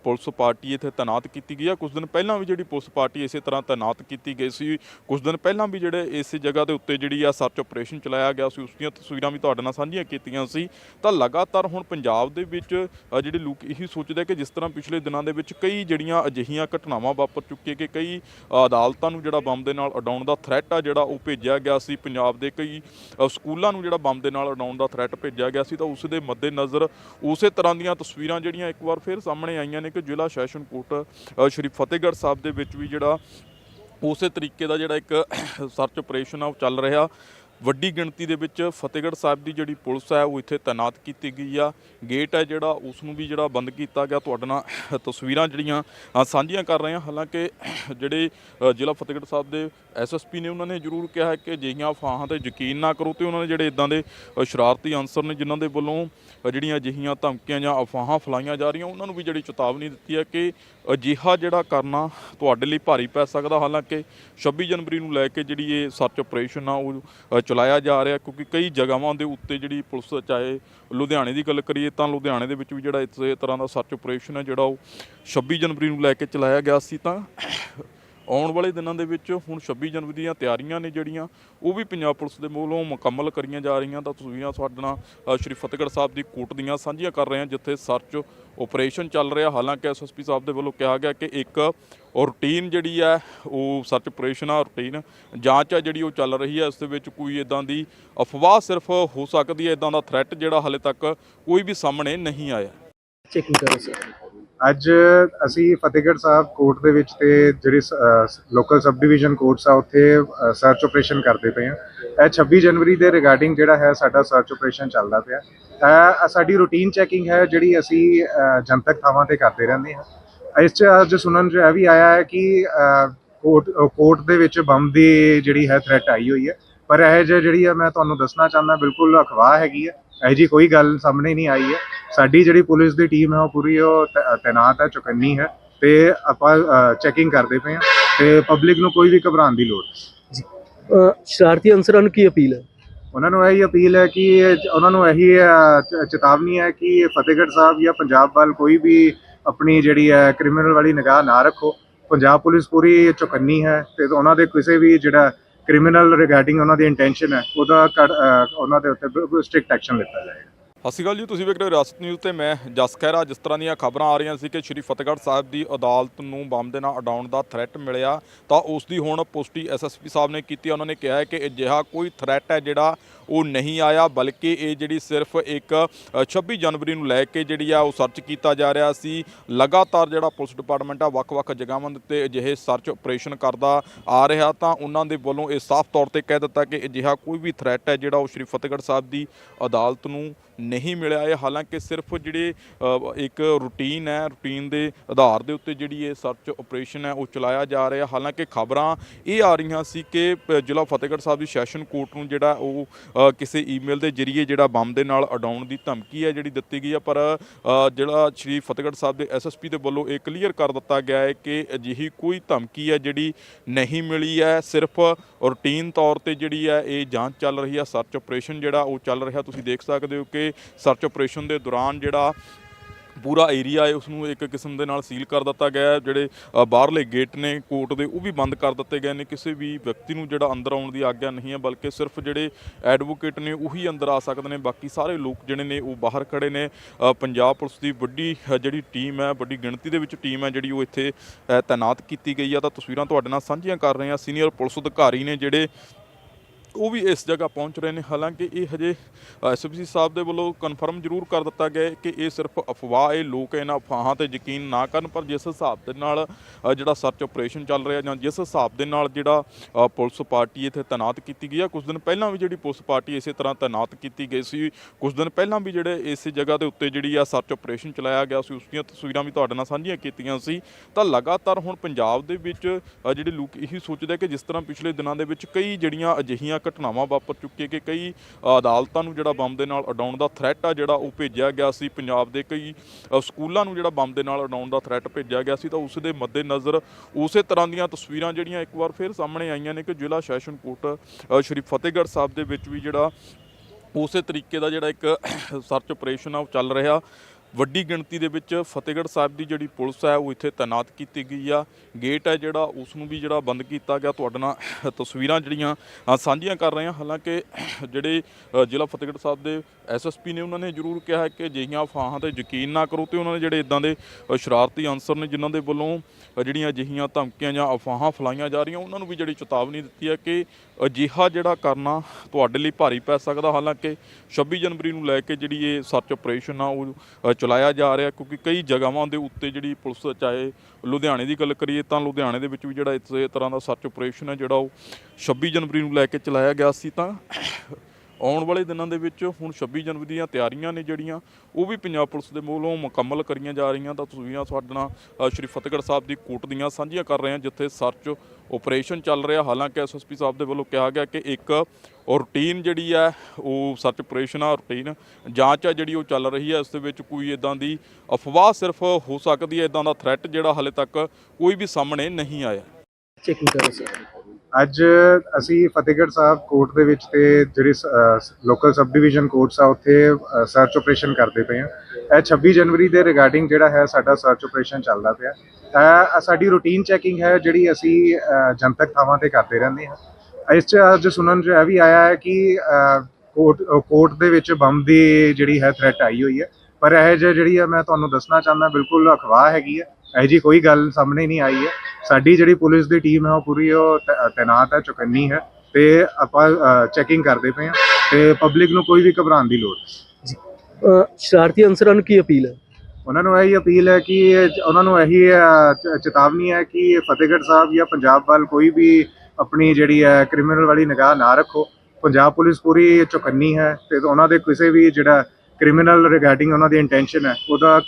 ਪੁਲਿਸ ਪਾਰਟੀ ਇੱਥੇ ਤਾਇਨਾਤ ਕੀਤੀ ਗਈ ਆ, ਕੁਝ ਦਿਨ ਪਹਿਲਾਂ ਵੀ ਜਿਹੜੀ ਪੁਲਿਸ ਪਾਰਟੀ ਇਸੇ ਤਰ੍ਹਾਂ ਤਾਇਨਾਤ ਕੀਤੀ ਗਈ ਸੀ। ਕੁਝ ਦਿਨ ਪਹਿਲਾਂ ਵੀ ਜਿਹੜੇ ਇਸ ਜਗ੍ਹਾ ਦੇ ਉੱਤੇ ਜਿਹੜੀ ਆ ਸਰਚ ਆਪਰੇਸ਼ਨ ਚਲਾਇਆ ਗਿਆ ਸੀ, ਉਸ ਦੀਆਂ ਤਸਵੀਰਾਂ ਵੀ ਤੁਹਾਡੇ ਨਾਲ ਸਾਂਝੀਆਂ ਕੀਤੀਆਂ ਸੀ। ਤਾਂ ਲਗਾਤਾਰ ਹੁਣ ਪੰਜਾਬ ਦੇ ਵਿੱਚ ਜਿਹੜੇ ਲੋਕ ਇਹੀ ਸੋਚਦੇ ਕਿ ਜਿਸ ਤਰ੍ਹਾਂ ਪਿਛਲੇ ਦਿਨਾਂ ਦੇ ਵਿੱਚ ਕਈ ਜਿਹੜੀਆਂ ਅਜਿਹੀਆਂ ਘਟਨਾਵਾਂ ਵਾਪਰ ਚੁੱਕੀਆਂ ਕਿ ਕਈ ਅਦਾਲਤਾਂ ਨੂੰ ਜਿਹੜਾ ਬੰਬ ਦੇ ਨਾਲ ਉਡਾਉਣ ਦਾ ਥ੍ਰੈਟ ਆ ਜਿਹੜਾ ਉਹ ਭੇਜਿਆ ਗਿਆ ਸੀ। ਪੰਜਾਬ ਦੇ ਕਈ ਸਕੂਲਾਂ ਨੂੰ ਜਿਹੜਾ ਬੰਬ ਦੇ ਨਾਲ ਉਡਾਉਣ ਦਾ ਥ੍ਰੈਟ ਭੇਜਿਆ ਗਿਆ ਸੀ ਤਾਂ ਉਸ ਦੇ ਮੱਦੇਨਜ਼ਰ ਉਸੇ ਤਰ੍ਹਾਂ ਦੀਆਂ ਤਸਵੀਰਾਂ ਜਿਹੜੀਆਂ ਇੱਕ ਵਾਰ ਫਿਰ ਸਾਹਮਣੇ ਆਈਆਂ ਨੇ ਕਿ ਜ਼ਿਲ੍ਹਾ ਸੈਸ਼ਨ ਕੋਰਟ ਸ਼੍ਰੀ ਫਤਿਹਗੜ੍ਹ ਸਾਹਿਬ ਦੇ ਵਿੱਚ ਵੀ ਜਿਹੜਾ ਉਸੇ ਤਰੀਕੇ ਦਾ ਜਿਹੜਾ ਇੱਕ ਸਰਚ ਆਪਰੇਸ਼ਨ ਆ ਉਹ ਚੱਲ ਰਿਹਾ। ਵੱਡੀ ਗਿਣਤੀ ਦੇ ਵਿੱਚ ਫਤਿਹਗੜ੍ਹ ਸਾਹਿਬ ਦੀ ਜਿਹੜੀ ਪੁਲਿਸ ਹੈ, ਉਹ ਇੱਥੇ ਤਾਇਨਾਤ ਕੀਤੀ ਗਈ ਆ। ਗੇਟ ਹੈ ਜਿਹੜਾ ਉਸ ਨੂੰ ਵੀ ਜਿਹੜਾ ਬੰਦ ਕੀਤਾ ਗਿਆ। ਤੁਹਾਡੇ ਨਾਲ ਤਸਵੀਰਾਂ ਜਿਹੜੀਆਂ ਸਾਂਝੀਆਂ ਕਰ ਰਹੇ ਹਾਂ। ਹਾਲਾਂਕਿ ਜਿਹੜੇ ਜ਼ਿਲ੍ਹਾ ਫਤਿਹਗੜ੍ਹ ਸਾਹਿਬ ਦੇ ਐਸਐਸਪੀ ਨੇ, ਉਹਨਾਂ ਨੇ ਜ਼ਰੂਰ ਕਿਹਾ ਹੈ ਕਿ ਅਜਿਹੀਆਂ ਅਫਵਾਹਾਂ ਤੇ ਯਕੀਨ ਨਾ ਕਰੋ ਤੇ ਉਹਨਾਂ ਨੇ ਜਿਹੜੇ ਇਦਾਂ ਦੇ ਸ਼ਰਾਰਤੀ ਅਨਸਰ ਨੇ, ਜਿਨ੍ਹਾਂ ਦੇ ਵੱਲੋਂ ਜਿਹੜੀਆਂ ਅਜਿਹੀਆਂ ਧਮਕੀਆਂ ਜਾਂ ਅਫਵਾਹਾਂ ਫਲਾਈਆਂ ਜਾ ਰਹੀਆਂ, ਉਹਨਾਂ ਨੂੰ ਵੀ ਜਿਹੜੀ ਚੇਤਾਵਨੀ ਦਿੱਤੀ ਹੈ ਕਿ ਅਜਿਹਾ ਜਿਹੜਾ ਕਰਨਾ ਤੁਹਾਡੇ ਲਈ ਭਾਰੀ ਪੈ ਸਕਦਾ। ਹਾਲਾਂਕਿ 26 ਜਨਵਰੀ ਨੂੰ ਲੈ ਕੇ ਜਿਹੜੀ ਇਹ ਸਰਚ ਆਪਰੇਸ਼ਨ ਆ, ਉਹ ਚਲਾਇਆ ਜਾ ਰਿਹਾ, ਕਿਉਂਕਿ ਕਈ ਜਗ੍ਹਾਵਾਂ ਦੇ ਉੱਤੇ ਜਿਹੜੀ ਪੁਲਿਸ, ਚਾਹੇ ਲੁਧਿਆਣੇ ਦੀ ਗੱਲ ਕਰੀਏ, ਤਾਂ ਲੁਧਿਆਣੇ ਦੇ ਵਿੱਚ ਵੀ ਜਿਹੜਾ ਇਸੇ ਤਰ੍ਹਾਂ ਦਾ ਸਰਚ ਆਪਰੇਸ਼ਨ ਹੈ, ਜਿਹੜਾ ਉਹ 26 ਜਨਵਰੀ ਨੂੰ ਲੈ ਕੇ ਚਲਾਇਆ ਗਿਆ ਸੀ, ਤਾਂ ਆਉਣ ਵਾਲੇ ਦਿਨਾਂ ਦੇ ਵਿੱਚ ਹੁਣ 26 ਜਨਵਰੀ ਦੀਆਂ ਤਿਆਰੀਆਂ ਨੇ ਜਿਹੜੀਆਂ, ਉਹ ਵੀ ਪੰਜਾਬ ਪੁਲਿਸ ਦੇ ਵੱਲੋਂ ਮੁਕੰਮਲ ਕਰੀਆਂ ਜਾ ਰਹੀਆਂ। ਤਾਂ ਤਸਵੀਰਾਂ ਸਾਡੇ ਨਾਲ ਸ਼੍ਰੀ ਫਤਿਹਗੜ੍ਹ ਸਾਹਿਬ ਦੀ ਕੋਟ ਦੀਆਂ ਸਾਂਝੀਆਂ ਕਰ ਰਹੇ ਹਾਂ, ਜਿੱਥੇ ਸਰਚ ਆਪਰੇਸ਼ਨ ਚੱਲ ਰਿਹਾ। ਹਾਲਾਂਕਿ ਐਸਐਸਪੀ ਸਾਹਿਬ ਦੇ ਵੱਲੋਂ ਕਿਹਾ ਗਿਆ ਕਿ ਇੱਕ ਰੂਟੀਨ ਜਿਹੜੀ ਹੈ, ਉਹ ਸਰਚ ਆਪਰੇਸ਼ਨ ਆ ਰੂਟੀਨ ਜਾਂਚ ਆ ਜਿਹੜੀ ਉਹ ਚੱਲ ਰਹੀ ਹੈ। ਇਸ ਦੇ ਵਿੱਚ ਕੋਈ ਇਦਾਂ ਦੀ ਅਫਵਾਹ ਸਿਰਫ ਹੋ ਸਕਦੀ ਹੈ ਇਦਾਂ ਦਾ ਥ੍ਰੈਟ ਜਿਹੜਾ ਹਾਲੇ ਤੱਕ ਕੋਈ ਵੀ ਸਾਹਮਣੇ ਨਹੀਂ ਆਇਆ। ਚੈਕਿੰਗ ਕਰ ਸਰ ਅੱਜ ਅਸੀਂ ਫਤਿਹਗੜ੍ਹ ਸਾਹਿਬ ਕੋਰਟ ਦੇ ਵਿੱਚ ਤੇ ਜਿਹੜੀ ਲੋਕਲ ਸਬ ਡਿਵੀਜ਼ਨ ਕੋਰਟਸ ਆ, ਉੱਥੇ ਸਰਚ ਆਪਰੇਸ਼ਨ ਕਰਦੇ ਪਏ ਆ ਇਹ 26 ਜਨਵਰੀ ਦੇ ਰਿਗਾਰਡਿੰਗ ਜਿਹੜਾ ਹੈ ਸਾਡਾ ਸਰਚ ਆਪਰੇਸ਼ਨ ਚੱਲਦਾ ਪਿਆ। ਇਹ ਸਾਡੀ ਰੂਟੀਨ ਚੈਕਿੰਗ ਹੈ, ਜਿਹੜੀ ਅਸੀਂ ਜਨਤਕ ਥਾਵਾਂ ਤੇ ਕਰਦੇ ਰਹਿੰਦੇ ਹਾਂ। ਇਸ ਚ ਅੱਜ ਸੁਣਨ ਚ ਇਹ ਵੀ ਆਇਆ ਹੈ ਕਿ ਕੋਰਟ ਕੋਰਟ ਦੇ ਵਿੱਚ ਬੰਬ ਦੀ ਜਿਹੜੀ ਹੈ ਥ੍ਰੈਟ ਆਈ ਹੋਈ ਹੈ। ਪਰ ਇਹ ਜਿਹੀ ਜਿਹੜੀ ਆ, ਮੈਂ ਤੁਹਾਨੂੰ ਦੱਸਣਾ ਚਾਹੁੰਦਾ, ਬਿਲਕੁਲ ਅਖਵਾਹ ਹੈਗੀ ਹੈ। ਇਹ ਜੀ ਕੋਈ ਗੱਲ ਸਾਹਮਣੇ ਨਹੀਂ ਆਈ ਹੈ। ਸਾਡੀ ਜਿਹੜੀ ਪੁਲਿਸ ਦੀ ਟੀਮ ਹੈ ਉਹ ਪੂਰੀ ਉਹ ਤ- ਤੈਨਾਤ ਹੈ ਚੁਕੰਨੀ ਹੈ ਤੇ ਆਪਾਂ ਚੈਕਿੰਗ ਕਰਦੇ ਪਏ ਹਾਂ ਤੇ ਪਬਲਿਕ ਨੂੰ ਕੋਈ ਵੀ ਘਬਰਾਉਣ ਦੀ ਲੋੜ ਨਹੀਂ। ਅ, ਸ਼ਰਾਰਤੀ ਅਨਸਰਾਂ ਨੂੰ ਕੀ ਅਪੀਲ ਹੈ? ਉਹਨਾਂ ਨੂੰ ਇਹੀ ਅਪੀਲ ਹੈ ਕਿ ਇਹ- ਉਹਨਾਂ ਨੂੰ ਇਹੀ ਅ, ਚ- ਚੇਤਾਵਨੀ ਹੈ ਕਿ ਫਤਿਹਗੜ੍ਹ ਸਾਹਿਬ ਜਾਂ ਪੰਜਾਬ ਵੱਲ ਕੋਈ ਵੀ ਆਪਣੀ ਜਿਹੜੀ ਹੈ ਕ੍ਰਿਮੀਨਲ ਵਾਲੀ ਨਿਗਾਹ ਨਾ ਰੱਖੋ। ਪੰਜਾਬ ਪੁਲਿਸ ਪੂਰੀ ਚੁਕੰਨੀ ਹੈ ਤੇ ਉਹਨਾਂ ਦੇ ਕਿਸੇ ਵੀ ਜਿਹੜਾ ਕ੍ਰਿਮੀਨਲ ਰਿਗਾਰਡਿੰਗ ਉਹਨਾਂ ਦੀ ਇੰਟੈਂਸ਼ਨ ਹੈ, ਉਹਦਾ ਉਹਨਾਂ ਦੇ ਉੱਤੇ ਸਟ੍ਰਿਕਟ ਐਕਸ਼ਨ ਲਿੱਤਾ ਜਾਏਗਾ। ਸਤਿ ਸ਼੍ਰੀ ਅਕਾਲ ਜੀ, ਤੁਸੀਂ ਵੇਖ ਰਹੇ ਹੋ ਰਿਆਸਤ ਨਿਊਜ਼ ਤੇ ਮੈਂ ਜਸ ਖਹਿਰਾ। ਜਿਸ ਤਰ੍ਹਾਂ ਦੀਆਂ ਖਬਰਾਂ ਆ ਰਹੀਆਂ ਸੀ ਕਿ ਸ਼੍ਰੀ ਫਤਿਹਗੜ੍ਹ ਸਾਹਿਬ ਦੀ ਅਦਾਲਤ ਨੂੰ ਬੰਬ ਦੇ ਨਾਲ ਉਡਾਉਣ ਦਾ ਥ੍ਰੈਟ ਮਿਲਿਆ, ਤਾਂ ਉਸ ਦੀ ਹੁਣ ਪੁਸ਼ਟੀ ਐਸਐਸਪੀ ਸਾਹਿਬ ਨੇ ਕੀਤੀ ਉਹਨਾਂ ਨੇ ਕਿਹਾ ਹੈ ਕਿ ਅਜਿਹਾ ਕੋਈ ਥ੍ਰੈਟ ਹੈ ਜਿਹੜਾ ਉਹ ਨਹੀਂ ਆਇਆ ਬਲਕਿ ਇਹ ਜਿਹੜੀ ਸਿਰਫ ਇੱਕ ਅ, 26 ਜਨਵਰੀ ਨੂੰ ਲੈ ਕੇ ਜਿਹੜੀ ਆ ਉਹ ਸਰਚ ਕੀਤਾ ਜਾ ਰਿਹਾ ਸੀ। ਲਗਾਤਾਰ ਜਿਹੜਾ ਪੁਲਿਸ ਡਿਪਾਰਟਮੈਂਟ ਆ ਵੱਖ-ਵੱਖ ਜਗ੍ਹਾਵਾਂ ਦੇ ਉੱਤੇ ਅਜਿਹੇ ਸਰਚ ਆਪਰੇਸ਼ਨ ਕਰਦਾ ਆ ਰਿਹਾ ਤਾਂ ਉਹਨਾਂ ਦੇ ਵੱਲੋਂ ਇਹ ਸਾਫ਼ ਤੌਰ ਤੇ ਕਹਿ ਦਿੱਤਾ ਕਿ ਅਜਿਹਾ ਕੋਈ ਵੀ ਥ੍ਰੈਟ ਹੈ ਜਿਹੜਾ ਉਹ ਸ਼੍ਰੀ ਫਤਿਹਗੜ੍ਹ ਸਾਹਿਬ ਦੀ ਅਦਾਲਤ ਨੂੰ ਨਹੀਂ ਮਿਲਿਆ ਇਹ ਹਾਲਾਂਕਿ ਸਿਰਫ ਜਿਹੜੇ ਇੱਕ ਰੂਟੀਨ ਹੈ ਰੂਟੀਨ ਦੇ ਆਧਾਰ ਦੇ ਉੱਤੇ ਜਿਹੜੀ ਇਹ ਸਰਚ ਆਪਰੇਸ਼ਨ ਹੈ ਉਹ ਚਲਾਇਆ ਜਾ ਰਿਹਾ। ਹਾਲਾਂਕਿ ਖਬਰਾਂ ਇਹ ਆ ਰਹੀਆਂ ਸੀ ਕਿ ਜ਼ਿਲ੍ਹਾ ਫਤਿਹਗੜ੍ਹ ਸਾਹਿਬ ਦੀ ਸੈਸ਼ਨ ਕੋਰਟ ਨੂੰ ਜਿਹੜਾ ਉਹ ਕਿਸੇ ਈਮੇਲ ਦੇ ਜ਼ਰੀਏ ਜਿਹੜਾ ਬੰਬ ਦੇ ਨਾਲ ਉਡਾਉਣ ਦੀ ਧਮਕੀ ਹੈ ਜਿਹੜੀ ਦਿੱਤੀ ਗਈ ਹੈ, ਪਰ ਜਿਹੜਾ ਸ਼੍ਰੀ ਫਤਿਹਗੜ੍ਹ ਸਾਹਿਬ ਦੇ ਐਸਐਸਪੀ ਦੇ ਵੱਲੋਂ ਇਹ ਕਲੀਅਰ ਕਰ ਦਿੱਤਾ ਗਿਆ ਹੈ ਕਿ ਅਜਿਹੀ ਕੋਈ ਧਮਕੀ ਹੈ ਜਿਹੜੀ ਨਹੀਂ ਮਿਲੀ ਹੈ। ਸਿਰਫ ਰੂਟੀਨ ਤੌਰ ਤੇ ਜਿਹੜੀ ਹੈ ਇਹ ਜਾਂਚ ਚੱਲ ਰਹੀ ਹੈ। ਸਰਚ ਆਪਰੇਸ਼ਨ ਜਿਹੜਾ ਉਹ ਚੱਲ ਰਿਹਾ, ਤੁਸੀਂ ਦੇਖ ਸਕਦੇ ਹੋ ਕਿ ਸਰਚ ਆਪਰੇਸ਼ਨ ਦੇ ਦੌਰਾਨ ਜਿਹੜਾ ਪੂਰਾ ਏਰੀਆ ਹੈ ਉਸ ਨੂੰ ਇੱਕ ਕਿਸਮ ਦੇ ਨਾਲ ਸੀਲ ਕਰ ਦਿੱਤਾ ਗਿਆ ਹੈ ਜਿਹੜੇ ਅ, ਬਾਹਰਲੇ ਗੇਟ ਨੇ ਕੋਰਟ ਦੇ ਉਹ ਵੀ ਬੰਦ ਕਰ ਦਿੱਤੇ ਗਏ ਨੇ। ਕਿਸੇ ਵੀ ਵਿਅਕਤੀ ਨੂੰ ਜਿਹੜਾ ਅੰਦਰ ਆਉਣ ਦੀ ਆਗਿਆ ਨਹੀਂ ਹੈ ਬਲਕਿ ਸਿਰਫ ਜਿਹੜੇ ਐਡਵੋਕੇਟ ਨੇ ਉਹੀ ਅੰਦਰ ਆ ਸਕਦੇ ਨੇ। ਬਾਕੀ ਸਾਰੇ ਲੋਕ ਜਿਹੜੇ ਨੇ ਉਹ ਬਾਹਰ ਖੜੇ ਨੇ। ਅ, ਪੰਜਾਬ ਪੁਲਿਸ ਦੀ ਵੱਡੀ ਅ, ਜਿਹੜੀ ਟੀਮ ਹੈ ਵੱਡੀ ਗਿਣਤੀ ਦੇ ਵਿੱਚ ਟੀਮ ਹੈ ਜਿਹੜੀ ਉਹ ਇੱਥੇ ਅ, ਤਾਇਨਾਤ ਕੀਤੀ ਗਈ ਆ। ਤਾਂ ਤਸਵੀਰਾਂ ਤੁਹਾਡੇ ਨਾਲ ਸਾਂਝੀਆਂ ਕਰ ਰਹੇ ਹਾਂ। ਸੀਨੀਅਰ ਪੁਲਿਸ ਅਧਿਕਾਰੀ ਨੇ ਜਿਹੜੇ ਉਹ ਵੀ ਇਸ ਜਗ੍ਹਾ ਪਹੁੰਚ ਰਹੇ ਨੇ। ਹਾਲਾਂਕਿ ਇਹ ਹਜੇ ਐਸਪੀਸੀ ਸਾਹਿਬ ਦੇ ਵੱਲੋਂ ਕਨਫਰਮ ਜ਼ਰੂਰ ਕਰ ਦਿੱਤਾ ਗਿਆ ਕਿ ਇਹ ਸਿਰਫ ਅਫਵਾਹ, ਇਹ ਲੋਕ ਇਹਨਾਂ ਅਫਵਾਹਾਂ ਤੇ ਯਕੀਨ ਨਾ ਕਰਨ, ਪਰ ਜਿਸ ਹਿਸਾਬ ਦੇ ਨਾਲ ਜਿਹੜਾ ਸਰਚ ਆਪਰੇਸ਼ਨ ਚੱਲ ਰਿਹਾ ਜਾਂ ਜਿਸ ਹਿਸਾਬ ਦੇ ਨਾਲ ਜਿਹੜਾ ਪੁਲਿਸ ਪਾਰਟੀ ਇੱਥੇ ਤਾਇਨਾਤ ਕੀਤੀ ਗਈ ਆ, ਕੁਝ ਦਿਨ ਪਹਿਲਾਂ ਵੀ ਜਿਹੜੀ ਪੁਲਿਸ ਪਾਰਟੀ ਇਸੇ ਤਰ੍ਹਾਂ ਤਾਇਨਾਤ ਕੀਤੀ ਗਈ ਸੀ। ਕੁਝ ਦਿਨ ਪਹਿਲਾਂ ਵੀ ਜਿਹੜੇ ਇਸੇ ਜਗ੍ਹਾ ਦੇ ਉੱਤੇ ਜਿਹੜੀ ਆ ਸਰਚ ਆਪਰੇਸ਼ਨ ਚਲਾਇਆ ਗਿਆ ਸੀ, ਉਸ ਦੀਆਂ ਤਸਵੀਰਾਂ ਵੀ ਤੁਹਾਡੇ ਨਾਲ ਸਾਂਝੀਆਂ ਕੀਤੀਆਂ ਸੀ। ਤਾਂ ਲਗਾਤਾਰ ਹੁਣ ਪੰਜਾਬ ਦੇ ਵਿੱਚ ਜਿਹੜੇ ਲੋਕ ਇਹੀ ਸੋਚਦੇ ਕਿ ਜਿਸ ਤਰ੍ਹਾਂ ਪਿਛਲੇ ਦਿਨਾਂ ਦੇ ਵਿੱਚ ਕਈ ਜਿਹੜੀਆਂ ਅਜਿਹੀਆਂ ਘਟਨਾਵਾਂ ਵਾਪਰ ਚੁੱਕੀਆਂ ਕਿ ਕਈ ਅਦਾਲਤਾਂ ਨੂੰ ਜਿਹੜਾ ਬੰਬ ਦੇ ਨਾਲ ਉਡਾਉਣ ਦਾ ਥ੍ਰੈਟ ਆ, ਜਿਹੜਾ ਉਹ ਭੇਜਿਆ ਗਿਆ ਸੀ। ਪੰਜਾਬ ਦੇ ਕਈ ਸਕੂਲਾਂ ਨੂੰ ਜਿਹੜਾ ਬੰਬ ਦੇ ਨਾਲ ਉਡਾਉਣ ਦਾ ਥ੍ਰੈਟ ਭੇਜਿਆ ਗਿਆ ਸੀ, ਤਾਂ ਉਸ ਦੇ ਮੱਦੇਨਜ਼ਰ ਉਸੇ ਤਰ੍ਹਾਂ ਦੀਆਂ ਤਸਵੀਰਾਂ ਜਿਹੜੀਆਂ ਇੱਕ ਵਾਰ ਫਿਰ ਸਾਹਮਣੇ ਆਈਆਂ ਨੇ ਕਿ ਜ਼ਿਲ੍ਹਾ ਸੈਸ਼ਨ ਕੋਰਟ ਸ਼੍ਰੀ ਫਤਿਹਗੜ੍ਹ ਸਾਹਿਬ ਦੇ ਵਿੱਚ ਵੀ ਜਿਹੜਾ ਉਸੇ ਤਰੀਕੇ ਦਾ ਜਿਹੜਾ ਇੱਕ ਸਰਚ ਆਪਰੇਸ਼ਨ ਆ, ਉਹ ਚੱਲ ਰਿਹਾ। ਵੱਡੀ ਗਿਣਤੀ ਦੇ ਵਿੱਚ ਫਤਿਹਗੜ੍ਹ ਸਾਹਿਬ ਦੀ ਜਿਹੜੀ ਪੁਲਿਸ ਹੈ, ਉਹ ਇੱਥੇ ਤਾਇਨਾਤ ਕੀਤੀ ਗਈ ਆ। ਗੇਟ ਹੈ ਜਿਹੜਾ, ਉਸ ਨੂੰ ਵੀ ਜਿਹੜਾ ਬੰਦ ਕੀਤਾ ਗਿਆ। ਤੁਹਾਡੇ ਨਾਲ ਤਸਵੀਰਾਂ ਜਿਹੜੀਆਂ ਸਾਂਝੀਆਂ ਕਰ ਰਹੇ ਹਾਂ। ਹਾਲਾਂਕਿ ਜਿਹੜੇ ਜ਼ਿਲ੍ਹਾ ਫਤਿਹਗੜ੍ਹ ਸਾਹਿਬ ਦੇ ਐਸਐਸਪੀ ਨੇ, ਉਹਨਾਂ ਨੇ ਜ਼ਰੂਰ ਕਿਹਾ ਹੈ ਕਿ ਅਜਿਹੀਆਂ ਅਫਵਾਹਾਂ ਤੇ ਯਕੀਨ ਨਾ ਕਰੋ ਤੇ ਉਹਨਾਂ ਨੇ ਜਿਹੜੇ ਇਦਾਂ ਦੇ ਸ਼ਰਾਰਤੀ ਅਨਸਰ ਨੇ, ਜਿਨ੍ਹਾਂ ਦੇ ਵੱਲੋਂ ਜਿਹੜੀਆਂ ਅਜਿਹੀਆਂ ਧਮਕੀਆਂ ਜਾਂ ਅਫਵਾਹਾਂ ਫਲਾਈਆਂ ਜਾ ਰਹੀਆਂ, ਉਹਨਾਂ ਨੂੰ ਵੀ ਜਿਹੜੀ ਚੇਤਾਵਨੀ ਦਿੱਤੀ ਹੈ ਕਿ ਅਜਿਹਾ ਜਿਹੜਾ ਕਰਨਾ ਤੁਹਾਡੇ ਲਈ ਭਾਰੀ ਪੈ ਸਕਦਾ। ਹਾਲਾਂਕਿ 26 ਜਨਵਰੀ ਨੂੰ ਲੈ ਕੇ ਜਿਹੜੀ ਇਹ ਸਰਚ ਆਪਰੇਸ਼ਨ ਆ, ਉਹ ਚਲਾਇਆ ਜਾ ਰਿਹਾ, ਕਿਉਂਕਿ ਕਈ ਜਗ੍ਹਾਵਾਂ ਦੇ ਉੱਤੇ ਜਿਹੜੀ ਪੁਲਿਸ ਚਾਹੇ ਲੁਧਿਆਣੇ ਦੀ ਗੱਲ ਕਰੀਏ ਤਾਂ ਲੁਧਿਆਣੇ ਦੇ ਵਿੱਚ ਵੀ ਜਿਹੜਾ ਇਸੇ ਤਰ੍ਹਾਂ ਦਾ ਸਰਚ ਆਪਰੇਸ਼ਨ ਹੈ, ਜਿਹੜਾ ਉਹ 26 ਜਨਵਰੀ ਨੂੰ ਲੈ ਕੇ ਚਲਾਇਆ ਗਿਆ ਸੀ ਤਾਂ ਆਉਣ ਵਾਲੇ ਦਿਨਾਂ ਦੇ ਵਿੱਚ ਹੁਣ 26 ਜਨਵਰੀ ਦੀਆਂ ਤਿਆਰੀਆਂ ਨੇ ਜਿਹੜੀਆਂ, ਉਹ ਵੀ ਪੰਜਾਬ ਪੁਲਿਸ ਦੇ ਵੱਲੋਂ ਮੁਕੰਮਲ ਕਰੀਆਂ ਜਾ ਰਹੀਆਂ। ਤਾਂ ਤਸਵੀਰਾਂ ਸਾਡੇ ਨਾਲ ਸ਼੍ਰੀ ਫਤਿਹਗੜ੍ਹ ਸਾਹਿਬ ਦੀ ਕੋਟ ਦੀਆਂ ਸਾਂਝੀਆਂ ਕਰ ਰਹੇ ਹਾਂ, ਜਿੱਥੇ ਸਰਚ ਆਪਰੇਸ਼ਨ ਚੱਲ ਰਿਹਾ। ਹਾਲਾਂਕਿ ਐਸਐਸਪੀ ਸਾਹਿਬ ਦੇ ਵੱਲੋਂ ਕਿਹਾ ਗਿਆ ਕਿ ਇੱਕ ਰੂਟੀਨ ਜਿਹੜੀ ਹੈ, ਉਹ ਸਰਚ ਆਪਰੇਸ਼ਨ ਆ ਰੂਟੀਨ ਜਾਂਚ ਆ ਜਿਹੜੀ ਉਹ ਚੱਲ ਰਹੀ ਹੈ। ਇਸ ਦੇ ਵਿੱਚ ਕੋਈ ਇਦਾਂ ਦੀ ਅਫਵਾਹ ਸਿਰਫ ਹੋ ਸਕਦੀ ਹੈ। ਇਦਾਂ ਦਾ ਥ੍ਰੈਟ ਜਿਹੜਾ ਹਾਲੇ ਤੱਕ ਕੋਈ ਵੀ ਸਾਹਮਣੇ ਨਹੀਂ ਆਇਆ। ਚੈਕਿੰਗ ਕਰ ਸਰ ਅੱਜ ਅਸੀਂ ਫਤਿਹਗੜ੍ਹ ਸਾਹਿਬ ਕੋਰਟ ਦੇ ਵਿੱਚ ਤੇ ਜਿਹੜੀ ਲੋਕਲ ਸਬ ਡਿਵੀਜ਼ਨ ਕੋਰਟਸ ਆ, ਉੱਥੇ ਸਰਚ ਆਪਰੇਸ਼ਨ ਕਰਦੇ ਪਏ ਆ ਇਹ 26 ਜਨਵਰੀ ਦੇ ਰਿਗਾਰਡਿੰਗ ਜਿਹੜਾ ਹੈ, ਸਾਡਾ ਸਰਚ ਆਪਰੇਸ਼ਨ ਚੱਲਦਾ ਪਿਆ। ਇਹ ਸਾਡੀ ਰੂਟੀਨ ਚੈਕਿੰਗ ਹੈ, ਜਿਹੜੀ ਅਸੀਂ ਜਨਤਕ ਥਾਵਾਂ ਤੇ ਕਰਦੇ ਰਹਿੰਦੇ ਹਾਂ। ਇਸ ਚ ਅੱਜ ਸੁਣਨ ਚ ਇਹ ਵੀ ਆਇਆ ਹੈ ਕਿ ਕੋਰਟ ਕੋਰਟ ਦੇ ਵਿੱਚ ਬੰਬ ਦੀ ਜਿਹੜੀ ਹੈ ਥ੍ਰੈਟ ਆਈ ਹੋਈ ਹੈ। ਪਰ ਇਹ ਜਿਹੀ ਜਿਹੜੀ ਹੈ, ਮੈਂ ਤੁਹਾਨੂੰ ਦੱਸਣਾ ਚਾਹੁੰਦਾ, ਬਿਲਕੁਲ ਅਖਵਾਹ ਹੈਗੀ ਹੈ। ਇਹ ਜੀ ਕੋਈ ਗੱਲ ਸਾਹਮਣੇ ਨਹੀਂ ਆਈ ਹੈ। ਸਾਡੀ ਜਿਹੜੀ ਪੁਲਿਸ ਦੀ ਟੀਮ ਹੈ ਉਹ ਪੂਰੀ ਉਹ ਤ- ਤੈਨਾਤ ਹੈ ਚੁਕੰਨੀ ਹੈ ਤੇ ਆਪਾਂ ਚੈਕਿੰਗ ਕਰਦੇ ਪਏ ਹਾਂ ਤੇ ਪਬਲਿਕ ਨੂੰ ਕੋਈ ਵੀ ਘਬਰਾਉਣ ਦੀ ਲੋੜ ਨਹੀਂ। ਅ, ਸ਼ਰਾਰਤੀ ਅਨਸਰਾਂ ਨੂੰ ਕੀ ਅਪੀਲ ਹੈ? ਉਹਨਾਂ ਨੂੰ ਇਹੀ ਅਪੀਲ ਹੈ ਕਿ ਇਹ- ਉਹਨਾਂ ਨੂੰ ਇਹੀ ਅ, ਚ- ਚੇਤਾਵਨੀ ਹੈ ਕਿ ਫਤਿਹਗੜ੍ਹ ਸਾਹਿਬ ਜਾਂ ਪੰਜਾਬ ਵੱਲ ਕੋਈ ਵੀ ਆਪਣੀ ਜਿਹੜੀ ਹੈ ਕ੍ਰਿਮੀਨਲ ਵਾਲੀ ਨਿਗਾਹ ਨਾ ਰੱਖੋ। ਪੰਜਾਬ ਪੁਲਿਸ ਪੂਰੀ ਚੁਕੰਨੀ ਹੈ ਤੇ ਉਹਨਾਂ ਦੇ ਕਿਸੇ ਵੀ ਜਿਹੜਾ ਕ੍ਰਿਮੀਨਲ ਰਿਗਾਰਡਿੰਗ ਉਹਨਾਂ ਦੀ ਇੰਟੈਂਸ਼ਨ ਹੈ, ਉਹਦਾ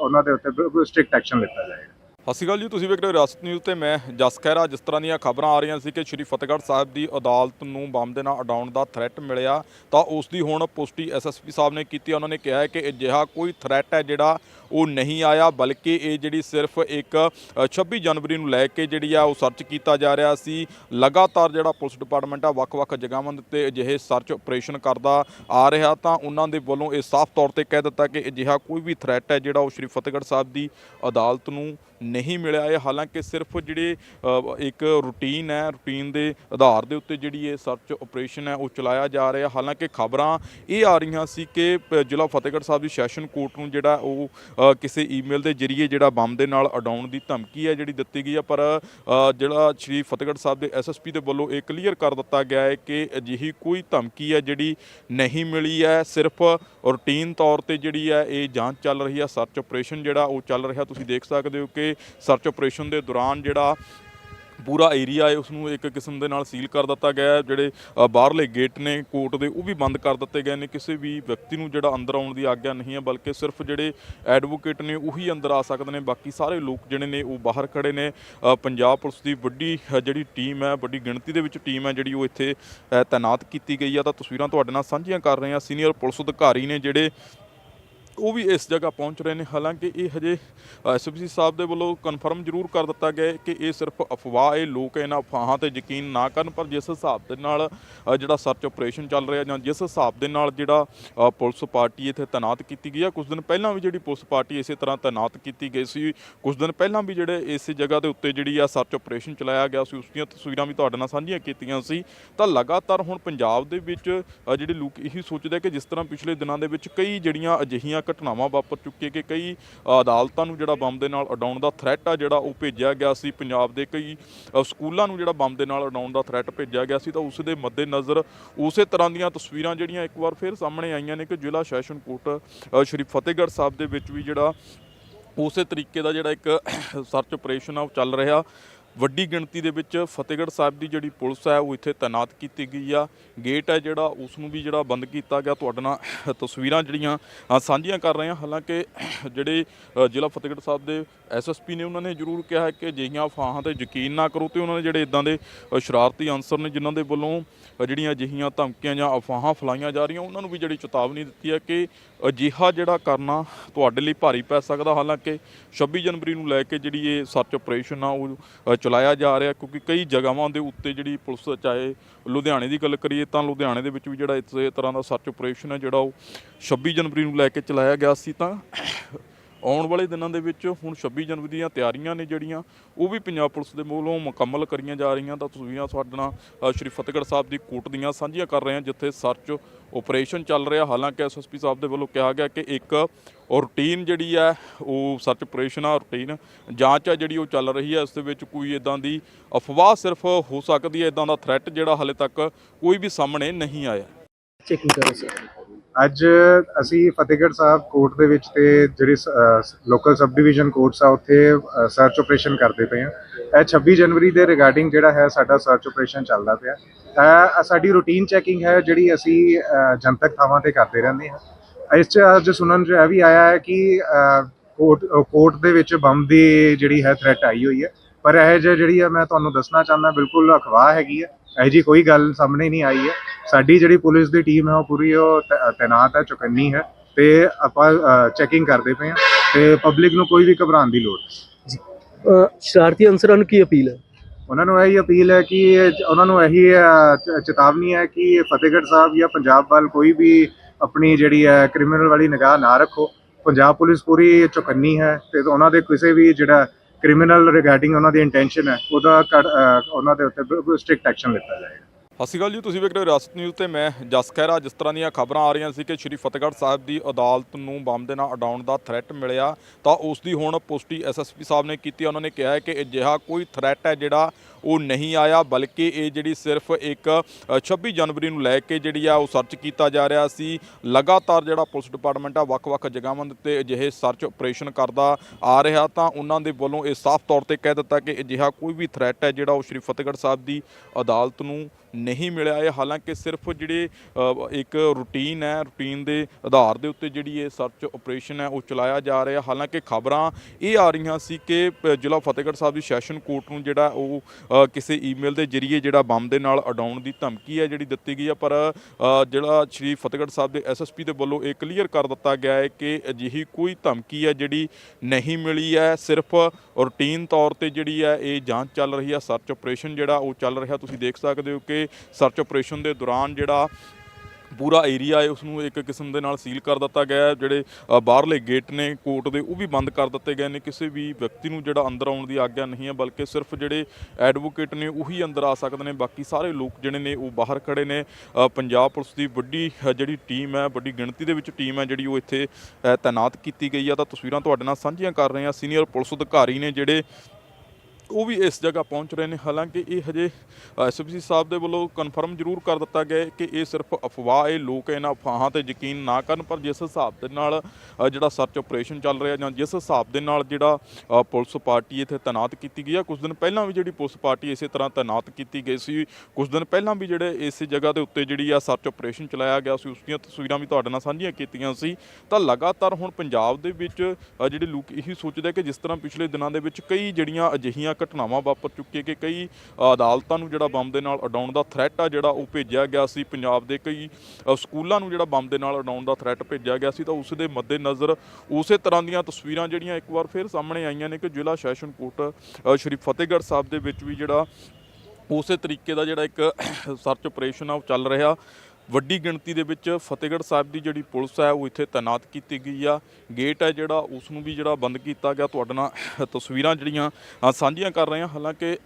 ਉਹਨਾਂ ਦੇ ਉੱਤੇ ਸਟ੍ਰਿਕਟ ਐਕਸ਼ਨ ਲਿੱਤਾ ਜਾਏਗਾ। ਸਤਿ ਸ਼੍ਰੀ ਅਕਾਲ ਜੀ, ਤੁਸੀਂ ਵੇਖ ਰਹੇ ਹੋ ਰਿਆਸਤ ਨਿਊਜ਼ ਤੇ ਮੈਂ ਜਸ ਖਹਿਰਾ। ਜਿਸ ਤਰ੍ਹਾਂ ਦੀਆਂ ਖਬਰਾਂ ਆ ਰਹੀਆਂ ਸੀ ਕਿ ਸ਼੍ਰੀ ਫਤਿਹਗੜ੍ਹ ਸਾਹਿਬ ਦੀ ਅਦਾਲਤ ਨੂੰ ਬੰਬ ਦੇ ਨਾਲ ਉਡਾਉਣ ਦਾ ਥ੍ਰੈਟ ਮਿਲਿਆ, ਤਾਂ ਉਸ ਦੀ ਹੁਣ ਪੁਸ਼ਟੀ ਐਸਐਸਪੀ ਸਾਹਿਬ ਨੇ ਕੀਤੀ ਉਹਨਾਂ ਨੇ ਕਿਹਾ ਹੈ ਕਿ ਅਜਿਹਾ ਕੋਈ ਥ੍ਰੈਟ ਹੈ ਜਿਹੜਾ ਉਹ ਨਹੀਂ ਆਇਆ ਬਲਕਿ ਇਹ ਜਿਹੜੀ ਸਿਰਫ ਇੱਕ ਅ, 26 ਜਨਵਰੀ ਨੂੰ ਲੈ ਕੇ ਜਿਹੜੀ ਆ ਉਹ ਸਰਚ ਕੀਤਾ ਜਾ ਰਿਹਾ ਸੀ। ਲਗਾਤਾਰ ਜਿਹੜਾ ਪੁਲਿਸ ਡਿਪਾਰਟਮੈਂਟ ਆ ਵੱਖ-ਵੱਖ ਜਗ੍ਹਾਵਾਂ ਦੇ ਉੱਤੇ ਅਜਿਹੇ ਸਰਚ ਆਪਰੇਸ਼ਨ ਕਰਦਾ ਆ ਰਿਹਾ ਤਾਂ ਉਹਨਾਂ ਦੇ ਵੱਲੋਂ ਇਹ ਸਾਫ਼ ਤੌਰ ਤੇ ਕਹਿ ਦਿੱਤਾ ਕਿ ਅਜਿਹਾ ਕੋਈ ਵੀ ਥ੍ਰੈਟ ਹੈ ਜਿਹੜਾ ਉਹ ਸ਼੍ਰੀ ਫਤਿਹਗੜ੍ਹ ਸਾਹਿਬ ਦੀ ਅਦਾਲਤ ਨੂੰ ਨਹੀਂ ਮਿਲਿਆ। ਇਹ ਹਾਲਾਂਕਿ ਸਿਰਫ ਜਿਹੜੇ ਇੱਕ ਰੂਟੀਨ ਹੈ ਰੂਟੀਨ ਦੇ ਆਧਾਰ ਦੇ ਉੱਤੇ ਜਿਹੜੀ ਇਹ ਸਰਚ ਆਪਰੇਸ਼ਨ ਹੈ ਉਹ ਚਲਾਇਆ ਜਾ ਰਿਹਾ। ਹਾਲਾਂਕਿ ਖਬਰਾਂ ਇਹ ਆ ਰਹੀਆਂ ਸੀ ਕਿ ਜ਼ਿਲ੍ਹਾ ਫਤਿਹਗੜ੍ਹ ਸਾਹਿਬ ਦੀ ਸੈਸ਼ਨ ਕੋਰਟ ਨੂੰ ਜਿਹੜਾ ਉਹ ਕਿਸੇ ਈਮੇਲ ਦੇ ਜ਼ਰੀਏ ਜਿਹੜਾ ਬੰਬ ਦੇ ਨਾਲ ਉਡਾਉਣ ਦੀ ਧਮਕੀ ਹੈ ਜਿਹੜੀ ਦਿੱਤੀ ਗਈ ਹੈ ਪਰ ਜਿਹੜਾ ਸ਼੍ਰੀ ਫਤਿਹਗੜ੍ਹ ਸਾਹਿਬ ਦੇ ਐਸਐਸਪੀ ਦੇ ਵੱਲੋਂ ਇਹ ਕਲੀਅਰ ਕਰ ਦਿੱਤਾ ਗਿਆ ਹੈ ਕਿ ਅਜਿਹੀ ਕੋਈ ਧਮਕੀ ਹੈ ਜਿਹੜੀ ਨਹੀਂ ਮਿਲੀ ਹੈ। ਸਿਰਫ ਰੂਟੀਨ ਤੌਰ ਤੇ ਜਿਹੜੀ ਹੈ ਇਹ ਜਾਂਚ ਚੱਲ ਰਹੀ ਹੈ। ਸਰਚ ਆਪਰੇਸ਼ਨ ਜਿਹੜਾ ਉਹ ਚੱਲ ਰਿਹਾ। ਤੁਸੀਂ ਦੇਖ ਸਕਦੇ ਹੋ ਕਿ ਸਰਚ ਆਪਰੇਸ਼ਨ ਦੇ ਦੌਰਾਨ ਜਿਹੜਾ ਪੂਰਾ ਏਰੀਆ ਹੈ ਉਸ ਨੂੰ ਇੱਕ ਕਿਸਮ ਦੇ ਨਾਲ ਸੀਲ ਕਰ ਦਿੱਤਾ ਗਿਆ ਹੈ। ਜਿਹੜੇ ਅ, ਬਾਹਰਲੇ ਗੇਟ ਨੇ ਕੋਰਟ ਦੇ ਉਹ ਵੀ ਬੰਦ ਕਰ ਦਿੱਤੇ ਗਏ ਨੇ। ਕਿਸੇ ਵੀ ਵਿਅਕਤੀ ਨੂੰ ਜਿਹੜਾ ਅੰਦਰ ਆਉਣ ਦੀ ਆਗਿਆ ਨਹੀਂ ਹੈ ਬਲਕਿ ਸਿਰਫ ਜਿਹੜੇ ਐਡਵੋਕੇਟ ਨੇ ਉਹੀ ਅੰਦਰ ਆ ਸਕਦੇ ਨੇ। ਬਾਕੀ ਸਾਰੇ ਲੋਕ ਜਿਹੜੇ ਨੇ ਉਹ ਬਾਹਰ ਖੜੇ ਨੇ। ਅ, ਪੰਜਾਬ ਪੁਲਿਸ ਦੀ ਵੱਡੀ ਅ, ਜਿਹੜੀ ਟੀਮ ਹੈ ਵੱਡੀ ਗਿਣਤੀ ਦੇ ਵਿੱਚ ਟੀਮ ਹੈ ਜਿਹੜੀ ਉਹ ਇੱਥੇ ਅ, ਤਾਇਨਾਤ ਕੀਤੀ ਗਈ ਆ। ਤਾਂ ਤਸਵੀਰਾਂ ਤੁਹਾਡੇ ਨਾਲ ਸਾਂਝੀਆਂ ਕਰ ਰਹੇ ਹਾਂ। ਸੀਨੀਅਰ ਪੁਲਿਸ ਅਧਿਕਾਰੀ ਨੇ ਜਿਹੜੇ ਉਹ ਵੀ ਇਸ ਜਗ੍ਹਾ ਪਹੁੰਚ ਰਹੇ ਨੇ। ਹਾਲਾਂਕਿ ਇਹ ਹਜੇ ਐਸਪੀਸੀ ਸਾਹਿਬ ਦੇ ਵੱਲੋਂ ਕਨਫਰਮ ਜ਼ਰੂਰ ਕਰ ਦਿੱਤਾ ਗਿਆ ਕਿ ਇਹ ਸਿਰਫ ਅਫਵਾਹ, ਇਹ ਲੋਕ ਇਹਨਾਂ ਅਫਵਾਹਾਂ ਤੇ ਯਕੀਨ ਨਾ ਕਰਨ, ਪਰ ਜਿਸ ਹਿਸਾਬ ਦੇ ਨਾਲ ਜਿਹੜਾ ਸਰਚ ਆਪਰੇਸ਼ਨ ਚੱਲ ਰਿਹਾ ਜਾਂ ਜਿਸ ਹਿਸਾਬ ਦੇ ਨਾਲ ਜਿਹੜਾ ਪੁਲਿਸ ਪਾਰਟੀ ਇੱਥੇ ਤਾਇਨਾਤ ਕੀਤੀ ਗਈ ਆ, ਕੁਝ ਦਿਨ ਪਹਿਲਾਂ ਵੀ ਜਿਹੜੀ ਪੁਲਿਸ ਪਾਰਟੀ ਇਸੇ ਤਰ੍ਹਾਂ ਤਾਇਨਾਤ ਕੀਤੀ ਗਈ ਸੀ। ਕੁਝ ਦਿਨ ਪਹਿਲਾਂ ਵੀ ਜਿਹੜੇ ਇਸ ਜਗ੍ਹਾ ਦੇ ਉੱਤੇ ਜਿਹੜੀ ਆ ਸਰਚ ਆਪਰੇਸ਼ਨ ਚਲਾਇਆ ਗਿਆ ਸੀ, ਉਸ ਦੀਆਂ ਤਸਵੀਰਾਂ ਵੀ ਤੁਹਾਡੇ ਨਾਲ ਸਾਂਝੀਆਂ ਕੀਤੀਆਂ ਸੀ। ਤਾਂ ਲਗਾਤਾਰ ਹੁਣ ਪੰਜਾਬ ਦੇ ਵਿੱਚ ਜਿਹੜੇ ਲੋਕ ਇਹੀ ਸੋਚਦੇ ਕਿ ਜਿਸ ਤਰ੍ਹਾਂ ਪਿਛਲੇ ਦਿਨਾਂ ਦੇ ਵਿੱਚ ਕਈ ਜਿਹੜੀਆਂ ਅਜਿਹੀਆਂ ਘਟਨਾਵਾਂ ਵਾਪਰ ਚੁੱਕੀਆਂ ਕਿ ਕਈ ਅਦਾਲਤਾਂ ਨੂੰ ਜਿਹੜਾ ਬੰਬ ਦੇ ਨਾਲ ਉਡਾਉਣ ਦਾ ਥ੍ਰੈਟ ਆ ਜਿਹੜਾ ਉਹ ਭੇਜਿਆ ਗਿਆ ਸੀ। ਪੰਜਾਬ ਦੇ ਕਈ ਸਕੂਲਾਂ ਨੂੰ ਜਿਹੜਾ ਬੰਬ ਦੇ ਨਾਲ ਉਡਾਉਣ ਦਾ ਥ੍ਰੈਟ ਭੇਜਿਆ ਗਿਆ ਸੀ ਤਾਂ ਉਸ ਦੇ ਮੱਦੇਨਜ਼ਰ ਉਸੇ ਤਰ੍ਹਾਂ ਦੀਆਂ ਤਸਵੀਰਾਂ ਜਿਹੜੀਆਂ ਇੱਕ ਵਾਰ ਫਿਰ ਸਾਹਮਣੇ ਆਈਆਂ ਨੇ ਕਿ ਜ਼ਿਲ੍ਹਾ ਸੈਸ਼ਨ ਕੋਰਟ ਸ਼੍ਰੀ ਫਤਿਹਗੜ੍ਹ ਸਾਹਿਬ ਦੇ ਵਿੱਚ ਵੀ ਜਿਹੜਾ ਉਸੇ ਤਰੀਕੇ ਦਾ ਜਿਹੜਾ ਇੱਕ ਸਰਚ ਆਪਰੇਸ਼ਨ ਆ ਉਹ ਚੱਲ ਰਿਹਾ। ਵੱਡੀ ਗਿਣਤੀ ਦੇ ਵਿੱਚ ਫਤਿਹਗੜ੍ਹ ਸਾਹਿਬ ਦੀ ਜਿਹੜੀ ਪੁਲਿਸ ਹੈ, ਉਹ ਇੱਥੇ ਤਾਇਨਾਤ ਕੀਤੀ ਗਈ ਆ। ਗੇਟ ਹੈ ਜਿਹੜਾ, ਉਸ ਨੂੰ ਵੀ ਜਿਹੜਾ ਬੰਦ ਕੀਤਾ ਗਿਆ। ਤੁਹਾਡੇ ਨਾਲ ਤਸਵੀਰਾਂ ਜਿਹੜੀਆਂ ਸਾਂਝੀਆਂ ਕਰ ਰਹੇ ਹਾਂ। ਹਾਲਾਂਕਿ ਜਿਹੜੇ ਜ਼ਿਲ੍ਹਾ ਫਤਿਹਗੜ੍ਹ ਸਾਹਿਬ ਦੇ ਐਸਐਸਪੀ ਨੇ, ਉਹਨਾਂ ਨੇ ਜ਼ਰੂਰ ਕਿਹਾ ਹੈ ਕਿ ਅਜਿਹੀਆਂ ਅਫਵਾਹਾਂ ਤੇ ਯਕੀਨ ਨਾ ਕਰੋ ਤੇ ਉਹਨਾਂ ਨੇ ਜਿਹੜੇ ਇਦਾਂ ਦੇ ਸ਼ਰਾਰਤੀ ਅਨਸਰ ਨੇ, ਜਿਨ੍ਹਾਂ ਦੇ ਵੱਲੋਂ ਜਿਹੜੀਆਂ ਅਜਿਹੀਆਂ ਧਮਕੀਆਂ ਜਾਂ ਅਫਵਾਹਾਂ ਫੈਲਾਈਆਂ ਜਾ ਰਹੀਆਂ, ਉਹਨਾਂ ਨੂੰ ਵੀ ਜਿਹੜੀ ਚੇਤਾਵਨੀ ਦਿੱਤੀ ਹੈ ਕਿ ਅਜਿਹਾ ਜਿਹੜਾ ਕਰਨਾ ਤੁਹਾਡੇ ਲਈ ਭਾਰੀ ਪੈ ਸਕਦਾ। ਹਾਲਾਂਕਿ 26 ਜਨਵਰੀ ਨੂੰ ਲੈ ਕੇ ਜਿਹੜੀ ਇਹ ਸਰਚ ਆਪਰੇਸ਼ਨ ਆ, ਉਹ ਚਲਾਇਆ ਜਾ ਰਿਹਾ, ਕਿਉਂਕਿ ਕਈ ਜਗ੍ਹਾਵਾਂ ਦੇ ਉੱਤੇ ਜਿਹੜੀ ਪੁਲਿਸ, ਚਾਹੇ ਲੁਧਿਆਣੇ ਦੀ ਗੱਲ ਕਰੀਏ, ਤਾਂ ਲੁਧਿਆਣੇ ਦੇ ਵਿੱਚ ਵੀ ਜਿਹੜਾ ਇਸੇ ਤਰ੍ਹਾਂ ਦਾ ਸਰਚ ਆਪਰੇਸ਼ਨ ਹੈ ਜਿਹੜਾ ਉਹ 26 ਜਨਵਰੀ ਨੂੰ ਲੈ ਕੇ ਚਲਾਇਆ ਗਿਆ ਸੀ। ਤਾਂ ਆਉਣ ਵਾਲੇ ਦਿਨਾਂ ਦੇ ਵਿੱਚ ਹੁਣ 26 ਜਨਵਰੀ ਦੀਆਂ ਤਿਆਰੀਆਂ ਨੇ ਜਿਹੜੀਆਂ, ਉਹ ਵੀ ਪੰਜਾਬ ਪੁਲਿਸ ਦੇ ਵੱਲੋਂ ਮੁਕੰਮਲ ਕਰੀਆਂ ਜਾ ਰਹੀਆਂ। ਤਾਂ ਤਸਵੀਰਾਂ ਸਾਡੇ ਨਾਲ ਸ਼੍ਰੀ ਫਤਿਹਗੜ੍ਹ ਸਾਹਿਬ ਦੀ ਕੋਟ ਦੀਆਂ ਸਾਂਝੀਆਂ ਕਰ ਰਹੇ ਹਾਂ, ਜਿੱਥੇ ਸਰਚ ਆਪਰੇਸ਼ਨ ਚੱਲ ਰਿਹਾ। ਹਾਲਾਂਕਿ ਐਸਐਸਪੀ ਸਾਹਿਬ ਦੇ ਵੱਲੋਂ ਕਿਹਾ ਗਿਆ ਕਿ ਇੱਕ ਰੂਟੀਨ ਜਿਹੜੀ ਹੈ, ਉਹ ਸਰਚ ਆਪਰੇਸ਼ਨ ਆ ਰੂਟੀਨ ਜਾਂਚ ਆ ਜਿਹੜੀ ਉਹ ਚੱਲ ਰਹੀ ਹੈ। ਇਸ ਦੇ ਵਿੱਚ ਕੋਈ ਇਦਾਂ ਦੀ ਅਫਵਾਹ ਸਿਰਫ ਹੋ ਸਕਦੀ ਹੈ। ਇਦਾਂ ਦਾ ਥ੍ਰੈਟ ਜਿਹੜਾ ਹਾਲੇ ਤੱਕ ਕੋਈ ਵੀ ਸਾਹਮਣੇ ਨਹੀਂ ਆਇਆ। ਚੈਕਿੰਗ ਕਰ ਸਰ ਅੱਜ ਅਸੀਂ ਫਤਿਹਗੜ੍ਹ ਸਾਹਿਬ ਕੋਰਟ ਦੇ ਵਿੱਚ ਤੇ ਜਿਹੜੀ ਲੋਕਲ ਸਬ ਡਿਵੀਜ਼ਨ ਕੋਰਟਸ ਆ, ਉੱਥੇ ਸਰਚ ਆਪਰੇਸ਼ਨ ਕਰਦੇ ਪਏ ਆ ਇਹ 26 ਜਨਵਰੀ ਦੇ ਰਿਗਾਰਡਿੰਗ ਜਿਹੜਾ ਹੈ, ਸਾਡਾ ਸਰਚ ਆਪਰੇਸ਼ਨ ਚੱਲਦਾ ਪਿਆ। ਇਹ ਸਾਡੀ ਰੂਟੀਨ ਚੈਕਿੰਗ ਹੈ, ਜਿਹੜੀ ਅਸੀਂ ਜਨਤਕ ਥਾਵਾਂ ਤੇ ਕਰਦੇ ਰਹਿੰਦੇ ਹਾਂ। ਇਸ ਚ ਅੱਜ ਸੁਣਨ ਚ ਇਹ ਵੀ ਆਇਆ ਹੈ ਕਿ ਕੋਰਟ ਕੋਰਟ ਦੇ ਵਿੱਚ ਬੰਬ ਦੀ ਜਿਹੜੀ ਹੈ ਥ੍ਰੈਟ ਆਈ ਹੋਈ ਹੈ। ਪਰ ਇਹ ਜਿਹੀ ਜਿਹੜੀ ਹੈ, ਮੈਂ ਤੁਹਾਨੂੰ ਦੱਸਣਾ ਚਾਹੁੰਦਾ, ਬਿਲਕੁਲ ਅਖਵਾਹ ਹੈਗੀ ਹੈ। ਇਹ ਜੀ ਕੋਈ ਗੱਲ ਸਾਹਮਣੇ ਨਹੀਂ ਆਈ ਹੈ। ਸਾਡੀ ਜਿਹੜੀ ਪੁਲਿਸ ਦੀ ਟੀਮ ਹੈ ਉਹ ਪੂਰੀ ਉਹ ਤ- ਤੈਨਾਤ ਹੈ ਚੁਕੰਨੀ ਹੈ ਤੇ ਆਪਾਂ ਚੈਕਿੰਗ ਕਰਦੇ ਪਏ ਹਾਂ ਤੇ ਪਬਲਿਕ ਨੂੰ ਕੋਈ ਵੀ ਘਬਰਾਉਣ ਦੀ ਲੋੜ ਨਹੀਂ। ਸ਼ਰਾਰਤੀ ਅਨਸਰਾਂ ਨੂੰ ਕੀ ਅਪੀਲ ਹੈ? ਉਹਨਾਂ ਨੂੰ ਇਹੀ ਅਪੀਲ ਹੈ ਕਿ ਉਹਨਾਂ ਨੂੰ ਇਹੀ ਚੇਤਾਵਨੀ ਹੈ ਕਿ ਫਤਿਹਗੜ੍ਹ ਸਾਹਿਬ ਜਾਂ ਪੰਜਾਬ ਵੱਲ ਕੋਈ ਵੀ ਆਪਣੀ ਜਿਹੜੀ ਹੈ ਕ੍ਰਿਮੀਨਲ ਵਾਲੀ ਨਿਗਾਹ ਨਾ ਰੱਖੋ। ਪੰਜਾਬ ਪੁਲਿਸ ਪੂਰੀ ਚੁਕੰਨੀ ਹੈ ਤੇ ਉਹਨਾਂ ਦੇ ਕਿਸੇ ਵੀ ਜਿਹੜਾ ਕ੍ਰਿਮੀਨਲ ਰਿਗਾਰਡਿੰਗ ਉਹਨਾਂ ਦੀ ਇੰਟੈਂਸ਼ਨ ਹੈ ਉਹਦਾ ਉਹਨਾਂ ਦੇ ਉੱਤੇ ਸਟ੍ਰਿਕਟ ਐਕਸ਼ਨ ਲਿੱਤਾ ਜਾਏਗਾ। ਸਤਿ ਸ਼੍ਰੀ ਅਕਾਲ ਜੀ, ਤੁਸੀਂ ਵੇਖ ਰਹੇ ਹੋ ਰਿਆਸਤ ਨਿਊਜ਼ ਤੇ ਮੈਂ ਜਸ ਖਹਿਰਾ। ਜਿਸ ਤਰ੍ਹਾਂ ਦੀਆਂ ਖਬਰਾਂ ਆ ਰਹੀਆਂ ਸੀ ਕਿ ਸ਼੍ਰੀ ਫਤਿਹਗੜ੍ਹ ਸਾਹਿਬ ਦੀ ਅਦਾਲਤ ਨੂੰ ਬੰਬ ਦੇ ਨਾਲ ਉਡਾਉਣ ਦਾ ਥ੍ਰੈਟ ਮਿਲਿਆ, ਤਾਂ ਉਸ ਦੀ ਹੁਣ ਪੁਸ਼ਟੀ ਐਸਐਸਪੀ ਸਾਹਿਬ ਨੇ ਕੀਤੀ ਉਹਨਾਂ ਨੇ ਕਿਹਾ ਹੈ ਕਿ ਅਜਿਹਾ ਕੋਈ ਥ੍ਰੈਟ ਹੈ ਜਿਹੜਾ ਉਹ ਨਹੀਂ ਆਇਆ ਬਲਕਿ ਇਹ ਜਿਹੜੀ ਸਿਰਫ ਇੱਕ ਅ, 26 ਜਨਵਰੀ ਨੂੰ ਲੈ ਕੇ ਜਿਹੜੀ ਆ ਉਹ ਸਰਚ ਕੀਤਾ ਜਾ ਰਿਹਾ ਸੀ। ਲਗਾਤਾਰ ਜਿਹੜਾ ਪੁਲਿਸ ਡਿਪਾਰਟਮੈਂਟ ਆ ਵੱਖ-ਵੱਖ ਜਗ੍ਹਾਵਾਂ ਦੇ ਉੱਤੇ ਅਜਿਹੇ ਸਰਚ ਆਪਰੇਸ਼ਨ ਕਰਦਾ ਆ ਰਿਹਾ ਤਾਂ ਉਹਨਾਂ ਦੇ ਵੱਲੋਂ ਇਹ ਸਾਫ਼ ਤੌਰ ਤੇ ਕਹਿ ਦਿੱਤਾ ਕਿ ਅਜਿਹਾ ਕੋਈ ਵੀ ਥ੍ਰੈਟ ਹੈ ਜਿਹੜਾ ਉਹ ਸ਼੍ਰੀ ਫਤਿਹਗੜ੍ਹ ਸਾਹਿਬ ਦੀ ਅਦਾਲਤ ਨੂੰ ਨਹੀਂ ਮਿਲਿਆ। ਇਹ ਹਾਲਾਂਕਿ ਸਿਰਫ ਜਿਹੜੇ ਇੱਕ ਰੂਟੀਨ ਹੈ ਰੂਟੀਨ ਦੇ ਆਧਾਰ ਦੇ ਉੱਤੇ ਜਿਹੜੀ ਇਹ ਸਰਚ ਆਪਰੇਸ਼ਨ ਹੈ ਉਹ ਚਲਾਇਆ ਜਾ ਰਿਹਾ। ਹਾਲਾਂਕਿ ਖਬਰਾਂ ਇਹ ਆ ਰਹੀਆਂ ਸੀ ਕਿ ਜ਼ਿਲ੍ਹਾ ਫਤਿਹਗੜ੍ਹ ਸਾਹਿਬ ਦੀ ਸੈਸ਼ਨ ਕੋਰਟ ਨੂੰ ਜਿਹੜਾ ਉਹ ਕਿਸੇ ਈਮੇਲ ਦੇ ਜ਼ਰੀਏ ਜਿਹੜਾ ਬੰਬ ਦੇ ਨਾਲ ਉਡਾਉਣ ਦੀ ਧਮਕੀ ਹੈ ਜਿਹੜੀ ਦਿੱਤੀ ਗਈ ਹੈ, ਪਰ ਜਿਹੜਾ ਸ਼੍ਰੀ ਫਤਿਹਗੜ੍ਹ ਸਾਹਿਬ ਦੇ ਐਸਐਸਪੀ ਦੇ ਵੱਲੋਂ ਇਹ ਕਲੀਅਰ ਕਰ ਦਿੱਤਾ ਗਿਆ ਹੈ ਕਿ ਅਜਿਹੀ ਕੋਈ ਧਮਕੀ ਹੈ ਜਿਹੜੀ ਨਹੀਂ ਮਿਲੀ ਹੈ। ਸਿਰਫ ਰੂਟੀਨ ਤੌਰ ਤੇ ਜਿਹੜੀ ਹੈ ਇਹ ਜਾਂਚ ਚੱਲ ਰਹੀ ਹੈ। ਸਰਚ ਆਪਰੇਸ਼ਨ ਜਿਹੜਾ ਉਹ ਚੱਲ ਰਿਹਾ, ਤੁਸੀਂ ਦੇਖ ਸਕਦੇ ਹੋ ਕਿ ਸਰਚ ਆਪਰੇਸ਼ਨ ਦੇ ਦੌਰਾਨ ਜਿਹੜਾ ਪੂਰਾ ਏਰੀਆ ਹੈ ਉਸ ਨੂੰ ਇੱਕ ਕਿਸਮ ਦੇ ਨਾਲ ਸੀਲ ਕਰ ਦਿੱਤਾ ਗਿਆ ਹੈ। ਜਿਹੜੇ ਅ, ਬਾਹਰਲੇ ਗੇਟ ਨੇ ਕੋਰਟ ਦੇ ਉਹ ਵੀ ਬੰਦ ਕਰ ਦਿੱਤੇ ਗਏ ਨੇ। ਕਿਸੇ ਵੀ ਵਿਅਕਤੀ ਨੂੰ ਜਿਹੜਾ ਅੰਦਰ ਆਉਣ ਦੀ ਆਗਿਆ ਨਹੀਂ ਹੈ ਬਲਕਿ ਸਿਰਫ ਜਿਹੜੇ ਐਡਵੋਕੇਟ ਨੇ ਉਹੀ ਅੰਦਰ ਆ ਸਕਦੇ ਨੇ। ਬਾਕੀ ਸਾਰੇ ਲੋਕ ਜਿਹੜੇ ਨੇ ਉਹ ਬਾਹਰ ਖੜੇ ਨੇ। ਅ, ਪੰਜਾਬ ਪੁਲਿਸ ਦੀ ਵੱਡੀ ਅ, ਜਿਹੜੀ ਟੀਮ ਹੈ ਵੱਡੀ ਗਿਣਤੀ ਦੇ ਵਿੱਚ ਟੀਮ ਹੈ ਜਿਹੜੀ ਉਹ ਇੱਥੇ ਅ, ਤਾਇਨਾਤ ਕੀਤੀ ਗਈ ਆ ਤਾਂ ਤਸਵੀਰਾਂ ਤੁਹਾਡੇ ਨਾਲ ਸਾਂਝੀਆਂ ਕਰ ਰਹੇ ਹਾਂ। ਸੀਨੀਅਰ ਪੁਲਿਸ ਅਧਿਕਾਰੀ ਨੇ ਜਿਹੜੇ ਉਹ ਵੀ ਇਸ ਜਗ੍ਹਾ ਪਹੁੰਚ ਰਹੇ ਨੇ। ਹਾਲਾਂਕਿ ਇਹ ਹਜੇ ਐਸਪੀਸੀ ਸਾਹਿਬ ਦੇ ਵੱਲੋਂ ਕਨਫਰਮ ਜ਼ਰੂਰ ਕਰ ਦਿੱਤਾ ਗਿਆ ਕਿ ਇਹ ਸਿਰਫ ਅਫਵਾਹ ਇਹ ਲੋਕ ਇਹਨਾਂ ਅਫਵਾਹਾਂ ਤੇ ਯਕੀਨ ਨਾ ਕਰਨ ਪਰ ਜਿਸ ਹਿਸਾਬ ਦੇ ਨਾਲ ਜਿਹੜਾ ਸਰਚ ਆਪਰੇਸ਼ਨ ਚੱਲ ਰਿਹਾ ਜਾਂ ਜਿਸ ਹਿਸਾਬ ਦੇ ਨਾਲ ਜਿਹੜਾ ਪੁਲਿਸ ਪਾਰਟੀ ਇੱਥੇ ਤੈਨਾਤ ਕੀਤੀ ਗਈ ਆ ਕੁਝ ਦਿਨ ਪਹਿਲਾਂ ਵੀ ਜਿਹੜੀ ਪੁਲਿਸ ਪਾਰਟੀ ਇਸੇ ਤਰ੍ਹਾਂ ਤੈਨਾਤ ਕੀਤੀ ਗਈ ਸੀ। ਕੁਝ ਦਿਨ ਪਹਿਲਾਂ ਵੀ ਜਿਹੜੇ ਇਸ ਜਗ੍ਹਾ ਦੇ ਉੱਤੇ ਜਿਹੜੀ ਆ ਸਰਚ ਆਪਰੇਸ਼ਨ ਚਲਾਇਆ ਗਿਆ ਸੀ ਉਸ ਦੀਆਂ ਤਸਵੀਰਾਂ ਵੀ ਤੁਹਾਡੇ ਨਾਲ ਸਾਂਝੀਆਂ ਕੀਤੀਆਂ ਸੀ। ਤਾਂ ਲਗਾਤਾਰ ਹੁਣ ਪੰਜਾਬ ਦੇ ਵਿੱਚ ਅ, ਜਿਹੜੇ ਲੋਕ ਇਹੀ ਸੋਚਦੇ ਕਿ ਜਿਸ ਤਰ੍ਹਾਂ ਪਿਛਲੇ ਦਿਨਾਂ ਦੇ ਵਿੱਚ ਕਈ ਜਿਹੜੀਆਂ ਅਜਿਹੀਆਂ ਘਟਨਾਵਾਂ ਵਾਪਰ ਚੁੱਕੀਆਂ ਕਿ ਕਈ ਅਦਾਲਤਾਂ ਨੂੰ ਜਿਹੜਾ ਬੰਬ ਦੇ ਨਾਲ ਉਡਾਉਣ ਦਾ ਥ੍ਰੈਟ ਆ ਜਿਹੜਾ ਉਹ ਭੇਜਿਆ ਗਿਆ ਸੀ। ਪੰਜਾਬ ਦੇ ਕਈ ਸਕੂਲਾਂ ਨੂੰ ਜਿਹੜਾ ਬੰਬ ਦੇ ਨਾਲ ਉਡਾਉਣ ਦਾ ਥ੍ਰੈਟ ਭੇਜਿਆ ਗਿਆ ਸੀ ਤਾਂ ਉਸ ਦੇ ਮੱਦੇਨਜ਼ਰ ਉਸੇ ਤਰ੍ਹਾਂ ਦੀਆਂ ਤਸਵੀਰਾਂ ਜਿਹੜੀਆਂ ਇੱਕ ਵਾਰ ਫਿਰ ਸਾਹਮਣੇ ਆਈਆਂ ਨੇ ਕਿ ਜ਼ਿਲ੍ਹਾ ਸੈਸ਼ਨ ਕੋਰਟ ਸ਼੍ਰੀ ਫਤਿਹਗੜ੍ਹ ਸਾਹਿਬ ਦੇ ਵਿੱਚ ਵੀ ਜਿਹੜਾ ਉਸੇ ਤਰੀਕੇ ਦਾ ਜਿਹੜਾ ਇੱਕ ਸਰਚ ਆਪਰੇਸ਼ਨ ਆ ਉਹ ਚੱਲ ਰਿਹਾ। ਵੱਡੀ ਗਿਣਤੀ ਦੇ ਵਿੱਚ ਫਤਿਹਗੜ੍ਹ ਸਾਹਿਬ ਦੀ ਜਿਹੜੀ ਪੁਲਿਸ ਹੈ ਉਹ ਇੱਥੇ ਤਾਇਨਾਤ ਕੀਤੀ ਗਈ ਆ। ਗੇਟ ਹੈ ਜਿਹੜਾ ਉਸ ਨੂੰ ਵੀ ਜਿਹੜਾ ਬੰਦ ਕੀਤਾ ਗਿਆ। ਤੁਹਾਡੇ ਨਾਲ ਤਸਵੀਰਾਂ ਜਿਹੜੀਆਂ ਸਾਂਝੀਆਂ ਕਰ ਰਹੇ ਹਾਂ। ਹਾਲਾਂਕਿ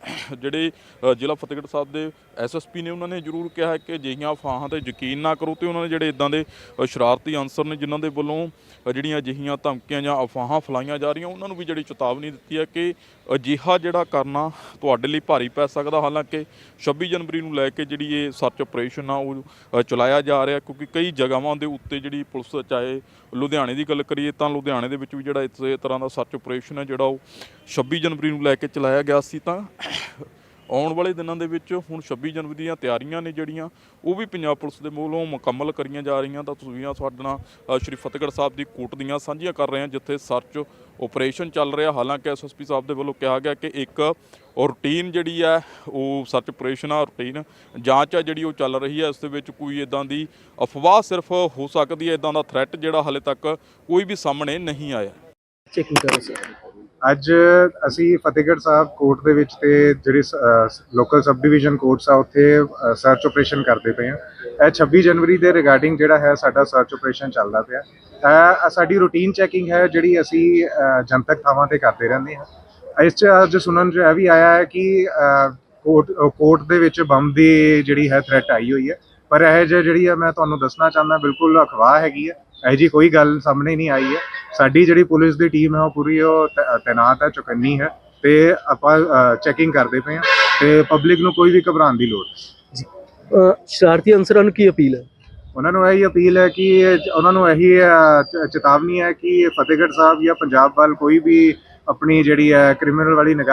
ਜਿਹੜੇ ਜ਼ਿਲ੍ਹਾ ਫਤਿਹਗੜ੍ਹ ਸਾਹਿਬ ਦੇ ਐਸਐਸਪੀ ਨੇ ਉਹਨਾਂ ਨੇ ਜ਼ਰੂਰ ਕਿਹਾ ਹੈ ਕਿ ਅਜਿਹੀਆਂ ਅਫਵਾਹਾਂ ਤੇ ਯਕੀਨ ਨਾ ਕਰੋ ਤੇ ਉਹਨਾਂ ਨੇ ਜਿਹੜੇ ਇਦਾਂ ਦੇ ਸ਼ਰਾਰਤੀ ਅਨਸਰ ਨੇ ਜਿਨ੍ਹਾਂ ਦੇ ਵੱਲੋਂ ਜਿਹੜੀਆਂ ਅਜਿਹੀਆਂ ਧਮਕੀਆਂ ਜਾਂ ਅਫਵਾਹਾਂ ਫੈਲਾਈਆਂ ਜਾ ਰਹੀਆਂ ਉਹਨਾਂ ਨੂੰ ਵੀ ਜਿਹੜੀ ਚੇਤਾਵਨੀ ਦਿੱਤੀ ਹੈ ਕਿ ਅਜਿਹਾ ਜਿਹੜਾ ਕਰਨਾ ਤੁਹਾਡੇ ਲਈ ਭਾਰੀ ਪੈ ਸਕਦਾ। ਹਾਲਾਂਕਿ 26 ਜਨਵਰੀ ਨੂੰ ਲੈ ਕੇ ਜਿਹੜੀ ਇਹ ਸਰਚ ਆਪਰੇਸ਼ਨ ਆ ਉਹ ਅ, ਚਲਾਇਆ ਜਾ ਰਿਹਾ, ਕਿਉਂਕਿ ਕਈ ਜਗ੍ਹਾਵਾਂ ਦੇ ਉੱਤੇ ਜਿਹੜੀ ਪੁਲਿਸ, ਚਾਹੇ ਲੁਧਿਆਣੇ ਦੀ ਗੱਲ ਕਰੀਏ, ਤਾਂ ਲੁਧਿਆਣੇ ਦੇ ਵਿੱਚ ਵੀ ਜਿਹੜਾ ਇਸੇ ਤਰ੍ਹਾਂ ਦਾ ਸਰਚ ਆਪਰੇਸ਼ਨ ਹੈ, ਜਿਹੜਾ ਉਹ 26 ਜਨਵਰੀ ਨੂੰ ਲੈ ਕੇ ਚਲਾਇਆ ਗਿਆ ਸੀ, ਤਾਂ ਆਉਣ ਵਾਲੇ ਦਿਨਾਂ ਦੇ ਵਿੱਚ ਹੁਣ 26 ਜਨਵਰੀ ਦੀਆਂ ਤਿਆਰੀਆਂ ਨੇ ਜਿਹੜੀਆਂ, ਉਹ ਵੀ ਪੰਜਾਬ ਪੁਲਿਸ ਦੇ ਵੱਲੋਂ ਮੁਕੰਮਲ ਕਰੀਆਂ ਜਾ ਰਹੀਆਂ ਤਾਂ ਤਸਵੀਰਾਂ ਸਾਡੇ ਨਾਲ ਸ਼੍ਰੀ ਫਤਿਹਗੜ੍ਹ ਸਾਹਿਬ ਦੀ ਕੋਟ ਦੀਆਂ ਸਾਂਝੀਆਂ ਕਰ ਰਹੇ ਹਾਂ, ਜਿੱਥੇ ਸਰਚ ਆਪਰੇਸ਼ਨ ਚੱਲ ਰਿਹਾ। ਹਾਲਾਂਕਿ ਐਸਐਸਪੀ ਸਾਹਿਬ ਦੇ ਵੱਲੋਂ ਕਿਹਾ ਗਿਆ ਕਿ ਇੱਕ ਰੂਟੀਨ ਜਿਹੜੀ ਹੈ, ਉਹ ਸਰਚ ਆਪਰੇਸ਼ਨ ਆ ਰੂਟੀਨ ਜਾਂਚ ਆ ਜਿਹੜੀ ਉਹ ਚੱਲ ਰਹੀ ਹੈ। ਇਸ ਦੇ ਵਿੱਚ ਕੋਈ ਇਦਾਂ ਦੀ ਅਫਵਾਹ ਸਿਰਫ ਹੋ ਸਕਦੀ ਹੈ ਇਦਾਂ ਦਾ ਥ੍ਰੈਟ ਜਿਹੜਾ ਹਾਲੇ ਤੱਕ ਕੋਈ ਵੀ ਸਾਹਮਣੇ ਨਹੀਂ ਆਇਆ। ਚੈਕਿੰਗ ਕਰ ਰਹੇ ਸਰ। ਅੱਜ ਅਸੀਂ ਫਤਿਹਗੜ੍ਹ ਸਾਹਿਬ ਕੋਰਟ ਦੇ ਵਿੱਚ ਤੇ ਜਿਹੜੀ ਲੋਕਲ ਸਬ ਡਿਵੀਜ਼ਨ ਕੋਰਟਸ ਆ, ਉੱਥੇ ਸਰਚ ਆਪਰੇਸ਼ਨ ਕਰਦੇ ਪਏ ਆ ਇਹ 26 ਜਨਵਰੀ ਦੇ ਰਿਗਾਰਡਿੰਗ ਜਿਹੜਾ ਹੈ, ਸਾਡਾ ਸਰਚ ਆਪਰੇਸ਼ਨ ਚੱਲਦਾ ਪਿਆ। ਇਹ ਸਾਡੀ ਰੂਟੀਨ ਚੈਕਿੰਗ ਹੈ, ਜਿਹੜੀ ਅਸੀਂ ਜਨਤਕ ਥਾਵਾਂ ਤੇ ਕਰਦੇ ਰਹਿੰਦੇ ਹਾਂ। ਇਸ ਚ ਅੱਜ ਸੁਣਨ ਚ ਇਹ ਵੀ ਆਇਆ ਹੈ ਕਿ ਕੋਰਟ ਕੋਰਟ ਦੇ ਵਿੱਚ ਬੰਬ ਦੀ ਜਿਹੜੀ ਹੈ ਥ੍ਰੈਟ ਆਈ ਹੋਈ ਹੈ। ਪਰ ਇਹ ਜਿਹੀ ਜਿਹੜੀ ਹੈ, ਮੈਂ ਤੁਹਾਨੂੰ ਦੱਸਣਾ ਚਾਹੁੰਦਾ, ਬਿਲਕੁਲ ਅਖਵਾਹ ਹੈਗੀ ਹੈ। ਇਹ ਜੀ ਕੋਈ ਗੱਲ ਸਾਹਮਣੇ ਨਹੀਂ ਆਈ ਹੈ। ਸਾਡੀ ਜਿਹੜੀ ਪੁਲਿਸ ਦੀ ਟੀਮ ਹੈ ਉਹ ਪੂਰੀ ਉਹ ਤੈ- ਤੈਨਾਤ ਹੈ ਚੁਕੰਨੀ ਹੈ ਤੇ ਆਪਾਂ ਚੈਕਿੰਗ ਕਰਦੇ ਪਏ ਹਾਂ ਤੇ ਪਬਲਿਕ ਨੂੰ ਕੋਈ ਵੀ ਘਬਰਾਉਣ ਦੀ ਲੋੜ ਨਹੀਂ। ਅ, ਸ਼ਰਾਰਤੀ ਅਨਸਰਾਂ ਨੂੰ ਕੀ ਅਪੀਲ ਹੈ? ਉਹਨਾਂ ਨੂੰ ਇਹੀ ਅਪੀਲ ਹੈ ਕਿ ਇਹ- ਉਹਨਾਂ ਨੂੰ ਇਹੀ ਅ, ਚ- ਚੇਤਾਵਨੀ ਹੈ ਕਿ ਫਤਿਹਗੜ੍ਹ ਸਾਹਿਬ ਜਾਂ ਪੰਜਾਬ ਵੱਲ ਕੋਈ ਵੀ ਆਪਣੀ ਜਿਹੜੀ ਹੈ ਕ੍ਰਿਮੀਨਲ ਵਾਲੀ ਨਿਗਾਹ